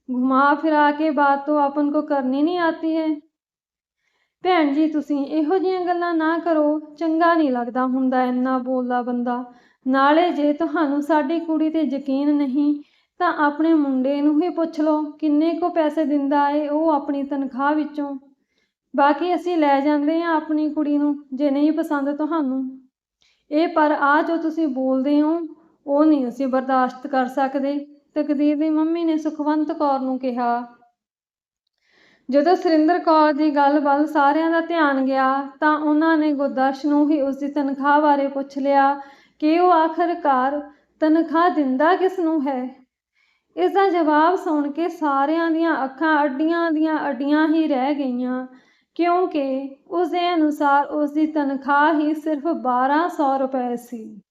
घुमा फिरा के बात तो अपन को करनी नहीं आती है ਭੈਣ ਜੀ ਤੁਸੀਂ ਇਹੋ ਜਿਹੀਆਂ ਗੱਲਾਂ ਨਾ ਕਰੋ ਚੰਗਾ ਨਹੀਂ ਲੱਗਦਾ ਹੁੰਦਾ ਇੰਨਾ ਬੋਲਦਾ ਬੰਦਾ ਨਾਲੇ ਜੇ ਤੁਹਾਨੂੰ ਸਾਡੀ ਕੁੜੀ ਤੇ ਯਕੀਨ ਨਹੀਂ ਤਾਂ ਆਪਣੇ ਮੁੰਡੇ ਨੂੰ ਹੀ ਪੁੱਛ ਲਓ ਕਿੰਨੇ ਕੋ ਪੈਸੇ ਦਿੰਦਾ ਏ ਉਹ ਆਪਣੀ ਤਨਖਾਹ ਵਿੱਚੋਂ ਬਾਕੀ ਅਸੀਂ ਲੈ ਜਾਂਦੇ ਹਾਂ ਆਪਣੀ ਕੁੜੀ ਨੂੰ ਜੇ ਨਹੀਂ ਪਸੰਦ ਤੁਹਾਨੂੰ ਇਹ ਪਰ ਆ ਜੋ ਤੁਸੀਂ ਬੋਲਦੇ ਹੋ ਉਹ ਨਹੀਂ ਅਸੀਂ ਬਰਦਾਸ਼ਤ ਕਰ ਸਕਦੇ। ਤਕਦੀਰ ਦੀ ਮੰਮੀ ਨੇ ਸੁਖਵੰਤ ਕੌਰ ਨੂੰ ਕਿਹਾ। ਜਦੋਂ ਸੁਰਿੰਦਰ ਕੌਰ ਦੀ ਗੱਲ ਵੱਲ ਸਾਰਿਆਂ ਦਾ ਧਿਆਨ ਗਿਆ, ਤਾਂ ਉਹਨਾਂ ਨੇ ਗੁਰਦਰਸ਼ ਨੂੰ ਹੀ ਉਸ ਦੀ ਤਨਖਾਹ ਬਾਰੇ ਪੁੱਛ ਲਿਆ ਕਿ ਉਹ ਆਖਰਕਾਰ ਤਨਖਾਹ ਦਿੰਦਾ ਕਿਸ ਨੂੰ ਹੈ? ਇਸ ਦਾ ਜਵਾਬ ਸੁਣ ਕੇ ਸਾਰਿਆਂ ਦੀਆਂ ਅੱਖਾਂ ਅੱਡੀਆਂ ਦੀਆਂ ਅੱਡੀਆਂ ਹੀ ਰਹਿ ਗਈਆਂ, ਕਿਉਂਕਿ ਉਸ ਦੇ ਅਨੁਸਾਰ ਉਸ ਦੀ ਤਨਖਾਹ ਹੀ ਸਿਰਫ 1200 ਰੁਪਏ ਸੀ।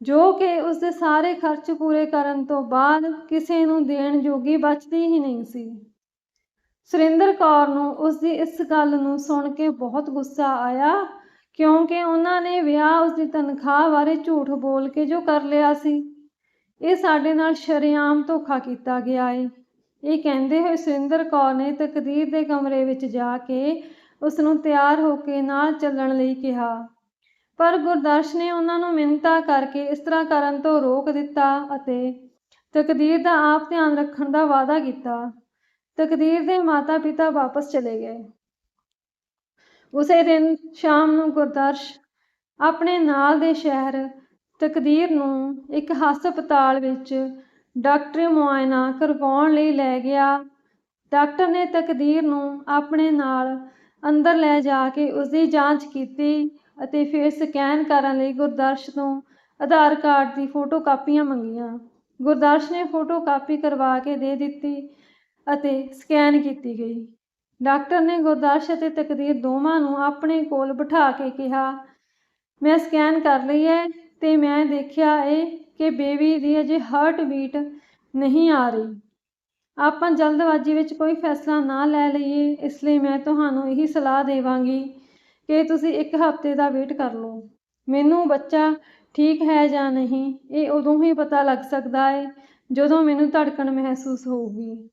ਜੋ ਕਿ ਉਸ ਦੇ ਸਾਰੇ ਖਰਚ ਪੂਰੇ ਕਰਨ ਤੋਂ ਬਾਅਦ ਕਿਸੇ ਨੂੰ ਦੇਣ ਜੋਗੀ ਬਚਦੀ ਹੀ ਨਹੀਂ ਸੀ। ਸੁਰਿੰਦਰ ਕੌਰ ਨੂੰ ਉਸ ਦੀ ਇਸ ਗੱਲ ਨੂੰ ਸੁਣ ਕੇ ਬਹੁਤ ਗੁੱਸਾ ਆਇਆ, ਕਿਉਂਕਿ ਉਹਨਾਂ ਨੇ ਵਿਆਹ ਉਸ ਦੀ ਤਨਖਾਹ ਬਾਰੇ ਝੂਠ ਬੋਲ ਕੇ ਜੋ ਕਰ ਲਿਆ ਸੀ, ਇਹ ਸਾਡੇ ਨਾਲ ਸ਼ਰੇਆਮ ਧੋਖਾ ਕੀਤਾ ਗਿਆ ਏ। ਇਹ ਕਹਿੰਦੇ ਹੋਏ ਸੁਰਿੰਦਰ ਕੌਰ ਨੇ ਤਕਦੀਰ ਦੇ ਕਮਰੇ ਵਿੱਚ ਜਾ ਕੇ ਉਸ ਨੂੰ ਤਿਆਰ ਹੋ ਕੇ ਨਾਲ ਚੱਲਣ ਲਈ ਕਿਹਾ। ਪਰ ਗੁਰਦਰਸ਼ ਨੇ ਉਹਨਾਂ ਨੂੰ ਮਿੰਤਾ ਕਰਕੇ ਇਸ ਤਰ੍ਹਾਂ ਕਰਨ ਤੋਂ ਰੋਕ ਦਿੱਤਾ ਅਤੇ ਤਕਦੀਰ ਦਾ ਆਪ ਧਿਆਨ ਰੱਖਣ ਦਾ ਵਾਅਦਾ ਕੀਤਾ। ਤਕਦੀਰ ਦੇ ਮਾਤਾ-ਪਿਤਾ ਵਾਪਸ ਚਲੇ ਗਏ। ਉਸੇ ਦਿਨ ਸ਼ਾਮ ਨੂੰ ਗੁਰਦਰਸ਼ ਆਪਣੇ ਨਾਲ ਦੇ ਸ਼ਹਿਰ ਤਕਦੀਰ ਨੂੰ ਇੱਕ ਹਸਪਤਾਲ ਵਿੱਚ ਡਾਕਟਰੀ ਮੁਆਇਨਾ ਕਰਵਾਉਣ ਲਈ ਲੈ ਗਿਆ। ਡਾਕਟਰ ਨੇ ਤਕਦੀਰ ਨੂੰ ਆਪਣੇ ਨਾਲ ਅੰਦਰ ਲੈ ਜਾ ਕੇ ਉਸ ਦੀ ਜਾਂਚ ਕੀਤੀ। ਅਤੇ ਫਿਰ ਸਕੈਨ ਕਰਨ ਲਈ ਗੁਰਦਰਸ਼ ਤੋਂ ਆਧਾਰ ਕਾਰਡ ਦੀ ਫੋਟੋ ਕਾਪੀਆਂ ਮੰਗੀਆਂ। ਗੁਰਦਰਸ਼ ਨੇ ਫੋਟੋ ਕਾਪੀ ਕਰਵਾ ਕੇ ਦੇ ਦਿੱਤੀ ਅਤੇ ਸਕੈਨ ਕੀਤੀ ਗਈ। ਡਾਕਟਰ ਨੇ ਗੁਰਦਰਸ਼ ਅਤੇ ਤਕਦੀਰ ਦੋਵਾਂ ਨੂੰ ਆਪਣੇ ਕੋਲ ਬਿਠਾ ਕੇ ਕਿਹਾ, ਮੈਂ ਸਕੈਨ ਕਰ ਲਈ ਹੈ ਤੇ ਮੈਂ ਦੇਖਿਆ ਏ ਕਿ ਬੇਬੀ ਦੀ ਅਜੇ ਹਾਰਟ ਬੀਟ ਨਹੀਂ ਆ ਰਹੀ। ਆਪਾਂ ਜਲਦਬਾਜ਼ੀ ਵਿੱਚ ਕੋਈ ਫੈਸਲਾ ਨਾ ਲੈ ਲਈਏ, ਇਸ ਲਈ ਮੈਂ ਤੁਹਾਨੂੰ ਇਹੀ ਸਲਾਹ ਦੇਵਾਂਗੀ ਕਿ ਤੁਸੀਂ ਇੱਕ ਹਫ਼ਤੇ ਦਾ ਵੇਟ ਕਰ ਲਓ। ਮੈਨੂੰ ਬੱਚਾ ਠੀਕ ਹੈ ਜਾਂ ਨਹੀਂ, ਇਹ ਉਦੋਂ ਹੀ ਪਤਾ ਲੱਗ ਸਕਦਾ ਹੈ ਜਦੋਂ ਮੈਨੂੰ ਧੜਕਣ ਮਹਿਸੂਸ ਹੋਊਗੀ।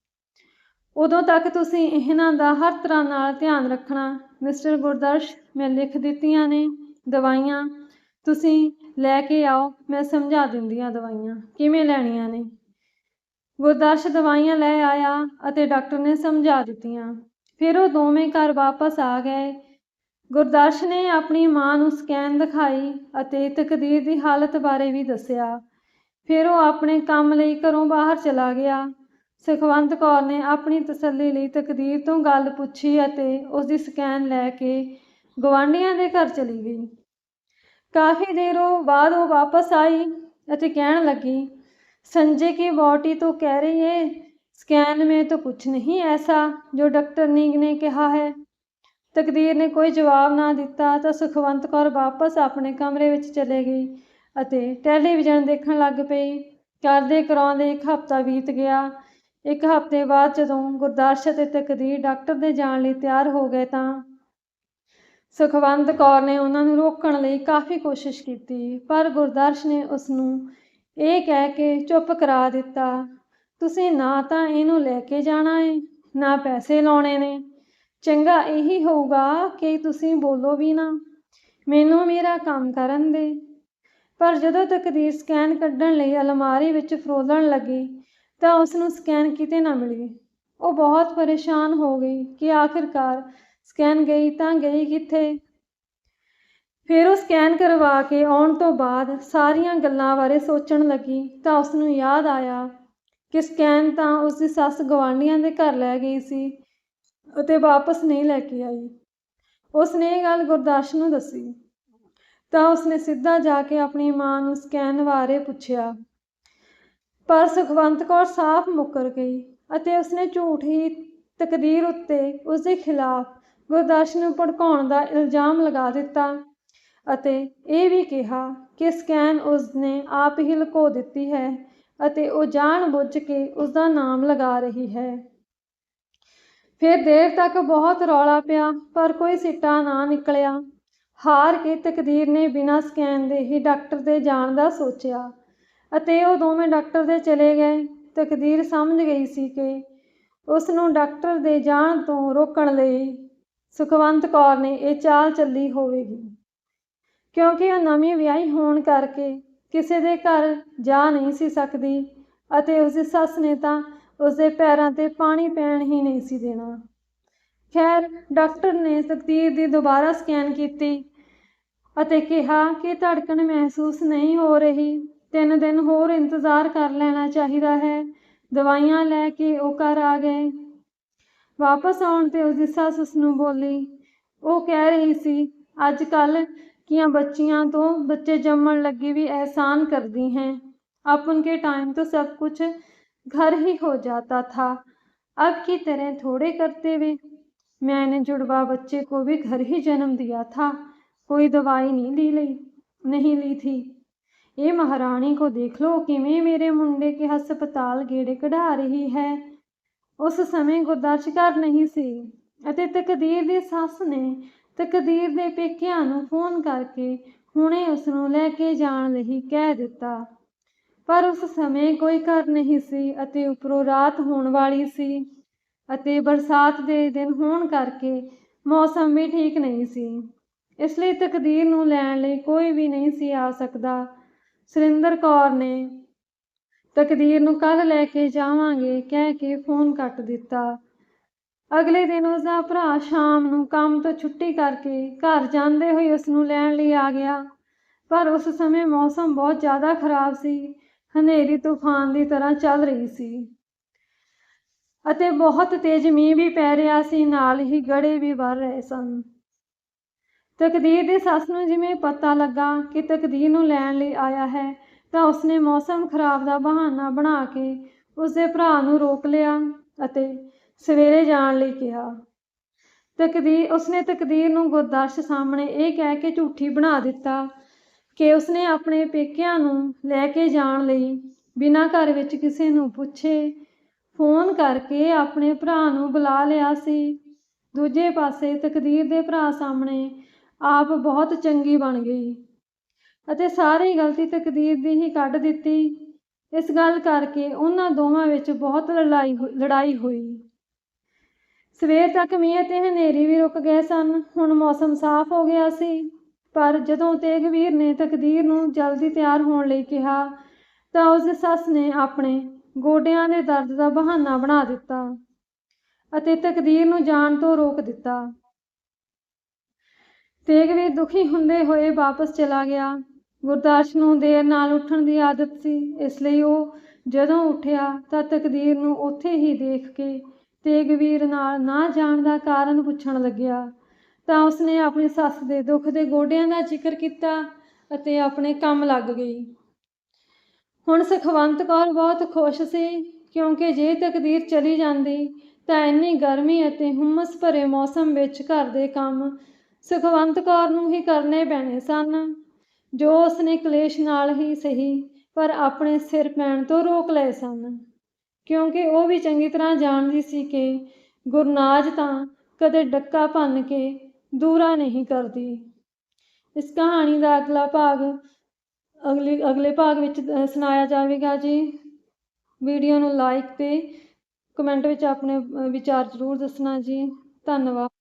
ਉਦੋਂ ਤੱਕ ਤੁਸੀਂ ਇਹਨਾਂ ਦਾ ਹਰ ਤਰ੍ਹਾਂ ਨਾਲ ਧਿਆਨ ਰੱਖਣਾ। ਮਿਸਟਰ ਗੁਰਦਰਸ਼, ਮੈਂ ਲਿਖ ਦਿੱਤੀਆਂ ਨੇ ਦਵਾਈਆਂ। ਤੁਸੀਂ ਲੈ ਕੇ ਆਓ, ਮੈਂ ਸਮਝਾ ਦਿੰਦੀ ਹਾਂ ਦਵਾਈਆਂ। ਕਿਵੇਂ ਲੈਣੀਆਂ ਨੇ? ਗੁਰਦਰਸ਼ ਦਵਾਈਆਂ ਲੈ ਆਇਆ ਅਤੇ ਡਾਕਟਰ ਨੇ ਸਮਝਾ ਦਿੱਤੀਆਂ। ਫਿਰ ਉਹ ਦੋਵੇਂ ਘਰ ਵਾਪਸ ਆ ਗਏ। ਗੁਰਦਰਸ਼ ਨੇ ਆਪਣੀ ਮਾਂ ਨੂੰ ਸਕੈਨ ਦਿਖਾਈ ਅਤੇ ਤਕਦੀਰ ਦੀ ਹਾਲਤ ਬਾਰੇ ਵੀ ਦੱਸਿਆ ਫਿਰ ਉਹ ਆਪਣੇ ਕੰਮ ਲਈ ਘਰੋਂ ਬਾਹਰ ਚਲਾ ਗਿਆ ਸੁਖਵੰਤ ਕੌਰ ਨੇ ਆਪਣੀ ਤਸੱਲੀ ਲਈ ਤਕਦੀਰ ਤੋਂ ਗੱਲ ਪੁੱਛੀ ਅਤੇ ਉਸ ਦੀ ਸਕੈਨ ਲੈ ਕੇ ਗਵਾਂਢੀਆਂ ਦੇ ਘਰ ਚਲੀ ਗਈ ਕਾਫੀ ਦੇਰੋਂ ਬਾਅਦ ਉਹ ਵਾਪਸ ਆਈ ਅਤੇ ਕਹਿਣ ਲੱਗੀ संजय की बॉडी तो कह रही है स्कैन में तो कुछ नहीं ऐसा जो डॉक्टर नीग ने कहा है ਤਕਦੀਰ ਨੇ ਕੋਈ ਜਵਾਬ ਨਾ ਦਿੱਤਾ ਤਾਂ ਸੁਖਵੰਤ ਕੌਰ ਵਾਪਸ ਆਪਣੇ ਕਮਰੇ ਵਿੱਚ ਚਲੇ ਗਈ ਅਤੇ ਟੈਲੀਵਿਜ਼ਨ ਦੇਖਣ ਲੱਗ ਪਈ। ਕਰਦੇ ਕਰਾਉਂਦੇ ਇੱਕ ਹਫ਼ਤਾ ਬੀਤ ਗਿਆ। ਇੱਕ ਹਫ਼ਤੇ ਬਾਅਦ ਜਦੋਂ ਗੁਰਦਾਸ਼ ਅਤੇ ਤਕਦੀਰ ਡਾਕਟਰ ਦੇ ਜਾਣ ਲਈ ਤਿਆਰ ਹੋ ਗਏ ਤਾਂ ਸੁਖਵੰਤ ਕੌਰ ਨੇ ਉਹਨਾਂ ਨੂੰ ਰੋਕਣ ਲਈ ਕਾਫੀ ਕੋਸ਼ਿਸ਼ ਕੀਤੀ, ਪਰ ਗੁਰਦਰਸ਼ ਨੇ ਉਸ ਨੂੰ ਇਹ ਕਹਿ ਕੇ ਚੁੱਪ ਕਰਾ ਦਿੱਤਾ, ਤੁਸੀਂ ਨਾ ਤਾਂ ਇਹਨੂੰ ਲੈ ਕੇ ਜਾਣਾ ਏ, ਨਾ ਪੈਸੇ ਲਾਉਣੇ ਨੇ। ਚੰਗਾ ਇਹੀ ਹੋਊਗਾ ਕਿ ਤੁਸੀਂ ਬੋਲੋ ਵੀ ਨਾ। ਮੈਨੂੰ ਮੇਰਾ ਕੰਮ ਕਰਨ ਦੇ। ਪਰ ਜਦੋਂ ਤਕਦੀਰ ਸਕੈਨ ਕੱਢਣ ਲਈ ਅਲਮਾਰੀ ਵਿੱਚ ਫਰੋਲਣ ਲੱਗੀ, ਤਾਂ ਉਸ ਨੂੰ ਸਕੈਨ ਕਿਤੇ ਨਾ ਮਿਲੀ ਉਹ ਬਹੁਤ ਪਰੇਸ਼ਾਨ ਹੋ ਗਈ ਕਿ ਆਖਿਰਕਾਰ ਸਕੈਨ ਗਈ ਤਾਂ ਗਈ ਕਿੱਥੇ? ਫਿਰ ਉਹ ਸਕੈਨ ਕਰਵਾ ਕੇ ਆਉਣ ਤੋਂ ਬਾਅਦ ਸਾਰੀਆਂ ਗੱਲਾਂ ਬਾਰੇ ਸੋਚਣ ਲੱਗੀ, ਤਾਂ ਉਸ ਨੂੰ ਯਾਦ ਆਇਆ ਕਿ ਸਕੈਨ ਤਾਂ ਉਸ ਦੀ ਸੱਸ ਗਵਾਂਢੀਆਂ ਦੇ ਘਰ ਲੈ ਗਈ ਸੀ। ਅਤੇ ਵਾਪਸ ਨਹੀਂ ਲੈ ਕੇ ਆਈ। ਉਸ ਨੇ ਇਹ ਗੱਲ ਗੁਰਦਾਸ਼ ਨੂੰ ਦੱਸੀ। ਤਾਂ ਉਸਨੇ ਸਿੱਧਾ ਜਾ ਕੇ ਆਪਣੀ ਮਾਂ ਨੂੰ ਸਕੈਨ ਬਾਰੇ ਪੁੱਛਿਆ। ਪਰ ਸੁਖਵੰਤ ਕੌਰ ਸਾਫ਼ ਮੁੱਕਰ ਗਈ ਅਤੇ ਉਸਨੇ ਹੀ ਤਕਦੀਰ ਉੱਤੇ ਉਸ ਦੇ ਖਿਲਾਫ ਗੁਰਦਾਸ਼ ਨੂੰ ਭੜਕਾਉਣ ਦਾ ਇਲਜ਼ਾਮ ਲਗਾ ਦਿੱਤਾ ਅਤੇ ਇਹ ਵੀ ਕਿਹਾ ਕਿ ਸਕੈਨ ਉਸ ਨੇ ਆਪ ਹੀ ਲੁਕੋ ਦਿੱਤੀ ਹੈ ਅਤੇ ਉਹ ਜਾਣ ਬੁੱਝ ਕੇ ਉਸ ਦਾ ਨਾਮ ਲਗਾ ਰਹੀ ਹੈ। ਫਿਰ ਦੇਰ ਤੱਕ ਬਹੁਤ ਰੌਲਾ ਪਿਆ, ਪਰ ਕੋਈ ਸਿੱਟਾ ਨਾ ਨਿਕਲਿਆ। ਹਾਰ ਕੇ ਤਕਦੀਰ ਨੇ ਬਿਨਾਂ ਸਕੈਨ ਦੇ ਹੀ ਡਾਕਟਰ ਦੇ ਜਾਣ ਦਾ ਸੋਚਿਆ ਅਤੇ ਉਹ ਦੋਵੇਂ ਡਾਕਟਰ ਦੇ ਚਲੇ ਗਏ। ਤਕਦੀਰ ਸਮਝ ਗਈ ਸੀ ਕਿ ਉਸ ਨੂੰ ਡਾਕਟਰ ਦੇ ਜਾਣ ਤੋਂ ਰੋਕਣ ਲਈ ਸੁਖਵੰਤ ਕੌਰ ਨੇ ਇਹ ਚਾਲ ਚੱਲੀ ਹੋਵੇਗੀ। ਕਿਉਂਕਿ ਉਹ ਨਵੀਂ ਵਿਆਹੀ ਹੋਣ ਕਰਕੇ ਕਿਸੇ ਦੇ ਘਰ ਜਾ ਨਹੀਂ ਸੀ ਸਕਦੀ ਅਤੇ ਉਸ ਦੀ ਸੱਸ ਨੇ ਤਾਂ ਉਸ ਦੇ ਪੈਰਾਂ ਤੇ ਪਾਣੀ ਪੈਣ ਹੀ ਨਹੀਂ ਸੀ ਦੇਣਾ ਖੈਰ ਡਾਕਟਰ ਨੇ ਤਕਦੀਰ ਦੀ ਦੁਬਾਰਾ ਸਕੈਨ ਕੀਤੀ ਅਤੇ ਕਿਹਾ ਕਿ ਧੜਕਣ ਮਹਿਸੂਸ ਨਹੀਂ ਹੋ ਰਹੀ ਤਿੰਨ ਦਿਨ ਹੋਰ ਇੰਤਜ਼ਾਰ ਕਰ ਲੈਣਾ ਚਾਹੀਦਾ ਹੈ ਦਵਾਈਆਂ ਲੈ ਕੇ ਉਹ ਘਰ ਆ ਗਏ ਵਾਪਸ ਆਉਣ ਤੇ ਉਸ ਦੀ ਸੱਸ ਉਸ ਨੂੰ ਬੋਲੀ ਉਹ ਕਹਿ ਰਹੀ ਸੀ ਅੱਜ ਕੱਲ किया बच्चियां तो बच्चे जमन लगी भी एहसान करती हैं अपन के टाइम तो सब कुछ घर ही हो जाता था अब की तरह थोड़े करते हुए मैंने जुड़वा बच्चे को भी घर ही जन्म दिया था कोई दवाई नहीं ली ली नहीं ली थी ये महारानी को देख लो किमें मेरे मुंडे के हस्पताल गेड़े कढ़ा रही है ਉਸ ਸਮੇਂ ਗੁਰਦਰਸ਼ ਘਰ ਨਹੀਂ ਸੀ ਅਤੇ ਤਕਦੀਰ ਦੀ ਸੱਸ ਨੇ ਤਕਦੀਰ ਦੇ ਪੇਕਿਆਂ ਨੂੰ ਫੋਨ ਕਰਕੇ ਹੁਣੇ ਉਸ ਨੂੰ ਲੈ ਕੇ ਜਾਣ ਲਈ ਕਹਿ ਦਿੱਤਾ ਪਰ ਉਸ ਸਮੇਂ ਕੋਈ ਘਰ ਨਹੀਂ ਸੀ ਅਤੇ ਉੱਪਰੋਂ ਰਾਤ ਹੋਣ ਵਾਲੀ ਸੀ ਅਤੇ ਬਰਸਾਤ ਦੇ ਦਿਨ ਹੋਣ ਕਰਕੇ ਮੌਸਮ ਵੀ ਠੀਕ ਨਹੀਂ ਸੀ। ਇਸ ਲਈ ਤਕਦੀਰ ਨੂੰ ਲੈਣ ਲਈ ਕੋਈ ਵੀ ਨਹੀਂ ਸੀ ਆ ਸਕਦਾ। ਸੁਰਿੰਦਰ ਕੌਰ ਨੇ ਤਕਦੀਰ ਨੂੰ ਕੱਲ ਲੈ ਕੇ ਜਾਵਾਂਗੇ ਕਹਿ ਕੇ ਫੋਨ ਕੱਟ ਦਿੱਤਾ। ਅਗਲੇ ਦਿਨ ਉਸ ਦਾ ਭਰਾ ਸ਼ਾਮ ਨੂੰ ਕੰਮ ਤੋਂ ਛੁੱਟੀ ਕਰਕੇ ਘਰ ਜਾਂਦੇ ਹੋਏ ਉਸ ਨੂੰ ਲੈਣ ਲਈ ਆ ਗਿਆ। ਪਰ ਉਸ ਸਮੇਂ ਮੌਸਮ ਬਹੁਤ ਜ਼ਿਆਦਾ ਖਰਾਬ ਸੀ ਹਨੇਰੀ ਤੂਫਾਨ ਦੀ ਤਰ੍ਹਾਂ ਚੱਲ ਰਹੀ ਸੀ। ਅਤੇ ਬਹੁਤ ਤੇਜ਼ ਮੀਂਹ ਵੀ ਪੈ ਰਿਹਾ ਸੀ, ਨਾਲ ਹੀ ਗੜੇ ਵੀ ਵਰ ਰਹੇ ਸਨ। ਤਕਦੀਰ ਦੀ ਸੱਸ ਨੂੰ ਜਿਵੇਂ ਪਤਾ ਲੱਗਾ ਕਿ ਤਕਦੀਰ ਨੂੰ ਲੈਣ ਲਈ ਆਇਆ ਹੈ, ਤਾਂ ਉਸਨੇ ਮੌਸਮ ਖਰਾਬ ਦਾ ਬਹਾਨਾ ਬਣਾ ਕੇ ਉਸਦੇ ਭਰਾ ਨੂੰ ਰੋਕ ਲਿਆ ਅਤੇ ਸਵੇਰੇ ਜਾਣ ਲਈ ਕਿਹਾ। ਤਕਦੀਰ, ਉਸਨੇ ਤਕਦੀਰ ਨੂੰ ਗੁਰਦਰਸ਼ ਸਾਹਮਣੇ ਇਹ ਕਹਿ ਕੇ ਝੂਠੀ ਬਣਾ ਦਿੱਤਾ ਕਿ ਉਸਨੇ ਆਪਣੇ ਪੇਕਿਆਂ ਨੂੰ ਲੈ ਕੇ ਜਾਣ ਲਈ ਬਿਨਾਂ ਘਰ ਵਿੱਚ ਕਿਸੇ ਨੂੰ ਪੁੱਛੇ, ਫੋਨ ਕਰਕੇ ਆਪਣੇ ਭਰਾ ਨੂੰ ਬੁਲਾ ਲਿਆ ਸੀ। ਦੂਜੇ ਪਾਸੇ ਤਕਦੀਰ ਦੇ ਭਰਾ ਸਾਹਮਣੇ ਆਪ ਬਹੁਤ ਚੰਗੀ ਬਣ ਗਈ ਅਤੇ ਸਾਰੀ ਗਲਤੀ ਤਕਦੀਰ ਦੀ ਹੀ ਕੱਢ ਦਿੱਤੀ। ਇਸ ਗੱਲ ਕਰਕੇ ਉਹਨਾਂ ਦੋਵਾਂ ਵਿੱਚ ਬਹੁਤ ਲੜਾਈ ਲੜਾਈ ਹੋਈ। ਸਵੇਰ ਤੱਕ ਮੀਂਹ ਅਤੇ ਹਨੇਰੀ ਵੀ ਰੁਕ ਗਏ ਸਨ। ਹੁਣ ਮੌਸਮ ਸਾਫ਼ ਹੋ ਗਿਆ ਸੀ। ਪਰ ਜਦੋਂ ਤੇਗਵੀਰ ਨੇ ਤਕਦੀਰ ਨੂੰ ਜਲਦੀ ਤਿਆਰ ਹੋਣ ਲਈ ਕਿਹਾ, ਤਾਂ ਉਸ ਦੀ ਸੱਸ ਨੇ ਆਪਣੇ ਗੋਡਿਆਂ ਦੇ ਦਰਦ ਦਾ ਬਹਾਨਾ ਬਣਾ ਦਿੱਤਾ ਅਤੇ ਤਕਦੀਰ ਨੂੰ ਜਾਣ ਤੋਂ ਰੋਕ ਦਿੱਤਾ। ਤੇਗਵੀਰ ਦੁਖੀ ਹੁੰਦੇ ਹੋਏ ਵਾਪਸ ਚਲਾ ਗਿਆ। ਗੁਰਦਾਸ਼ ਨੂੰ ਦੇਰ ਨਾਲ ਉੱਠਣ ਦੀ ਆਦਤ ਸੀ, ਇਸ ਲਈ ਉਹ ਜਦੋਂ ਉੱਠਿਆ ਤਾਂ ਤਕਦੀਰ ਨੂੰ ਉੱਥੇ ਹੀ ਦੇਖ ਕੇ ਤੇਗਵੀਰ ਨਾਲ ਨਾ ਜਾਣ ਦਾ ਕਾਰਨ ਪੁੱਛਣ ਲੱਗਿਆ। ਤਾਂ ਉਸਨੇ ਆਪਣੀ ਸੱਸ ਦੇ ਦੁੱਖ ਦੇ ਗੋਡਿਆਂ ਦਾ ਜ਼ਿਕਰ ਕੀਤਾ ਅਤੇ ਆਪਣੇ ਕੰਮ ਲੱਗ ਗਈ। ਹੁਣ ਸੁਖਵੰਤ ਕੌਰ ਬਹੁਤ ਖੁਸ਼ ਸੀ, ਕਿਉਂਕਿ ਜੇ ਤਕਦੀਰ ਚਲੀ ਜਾਂਦੀ, ਤਾਂ ਇੰਨੀ ਗਰਮੀ ਅਤੇ ਹੁਮਸ ਭਰੇ ਮੌਸਮ ਵਿੱਚ ਘਰ ਦੇ ਕੰਮ ਸੁਖਵੰਤ ਕੌਰ ਨੂੰ ਹੀ ਕਰਨੇ ਪੈਣੇ ਸਨ। ਜੋ ਉਸਨੇ ਕਲੇਸ਼ ਨਾਲ ਹੀ ਸਹੀ, ਪਰ ਆਪਣੇ ਸਿਰ ਪੈਣ ਤੋਂ ਰੋਕ ਲਏ ਸਨ। ਕਿਉਂਕਿ ਉਹ ਵੀ ਚੰਗੀ ਤਰ੍ਹਾਂ ਜਾਣਦੀ ਸੀ ਕਿ ਗੁਰਨਾਜ ਤਾਂ ਕਦੇ ਡੱਕਾ ਭੰਨ ਕੇ ਦੂਰਾ ਨਹੀਂ ਕਰਦੀ। ਇਸ ਕਹਾਣੀ ਦਾ ਅਗਲਾ ਭਾਗ, ਅਗਲੇ ਅਗਲੇ ਭਾਗ ਵਿੱਚ ਸੁਣਾਇਆ ਜਾਵੇਗਾ ਜੀ। ਵੀਡੀਓ ਨੂੰ ਲਾਈਕ ਤੇ ਕਮੈਂਟ ਵਿੱਚ ਆਪਣੇ ਵਿਚਾਰ ਜ਼ਰੂਰ ਦੱਸਣਾ ਜੀ। ਧੰਨਵਾਦ।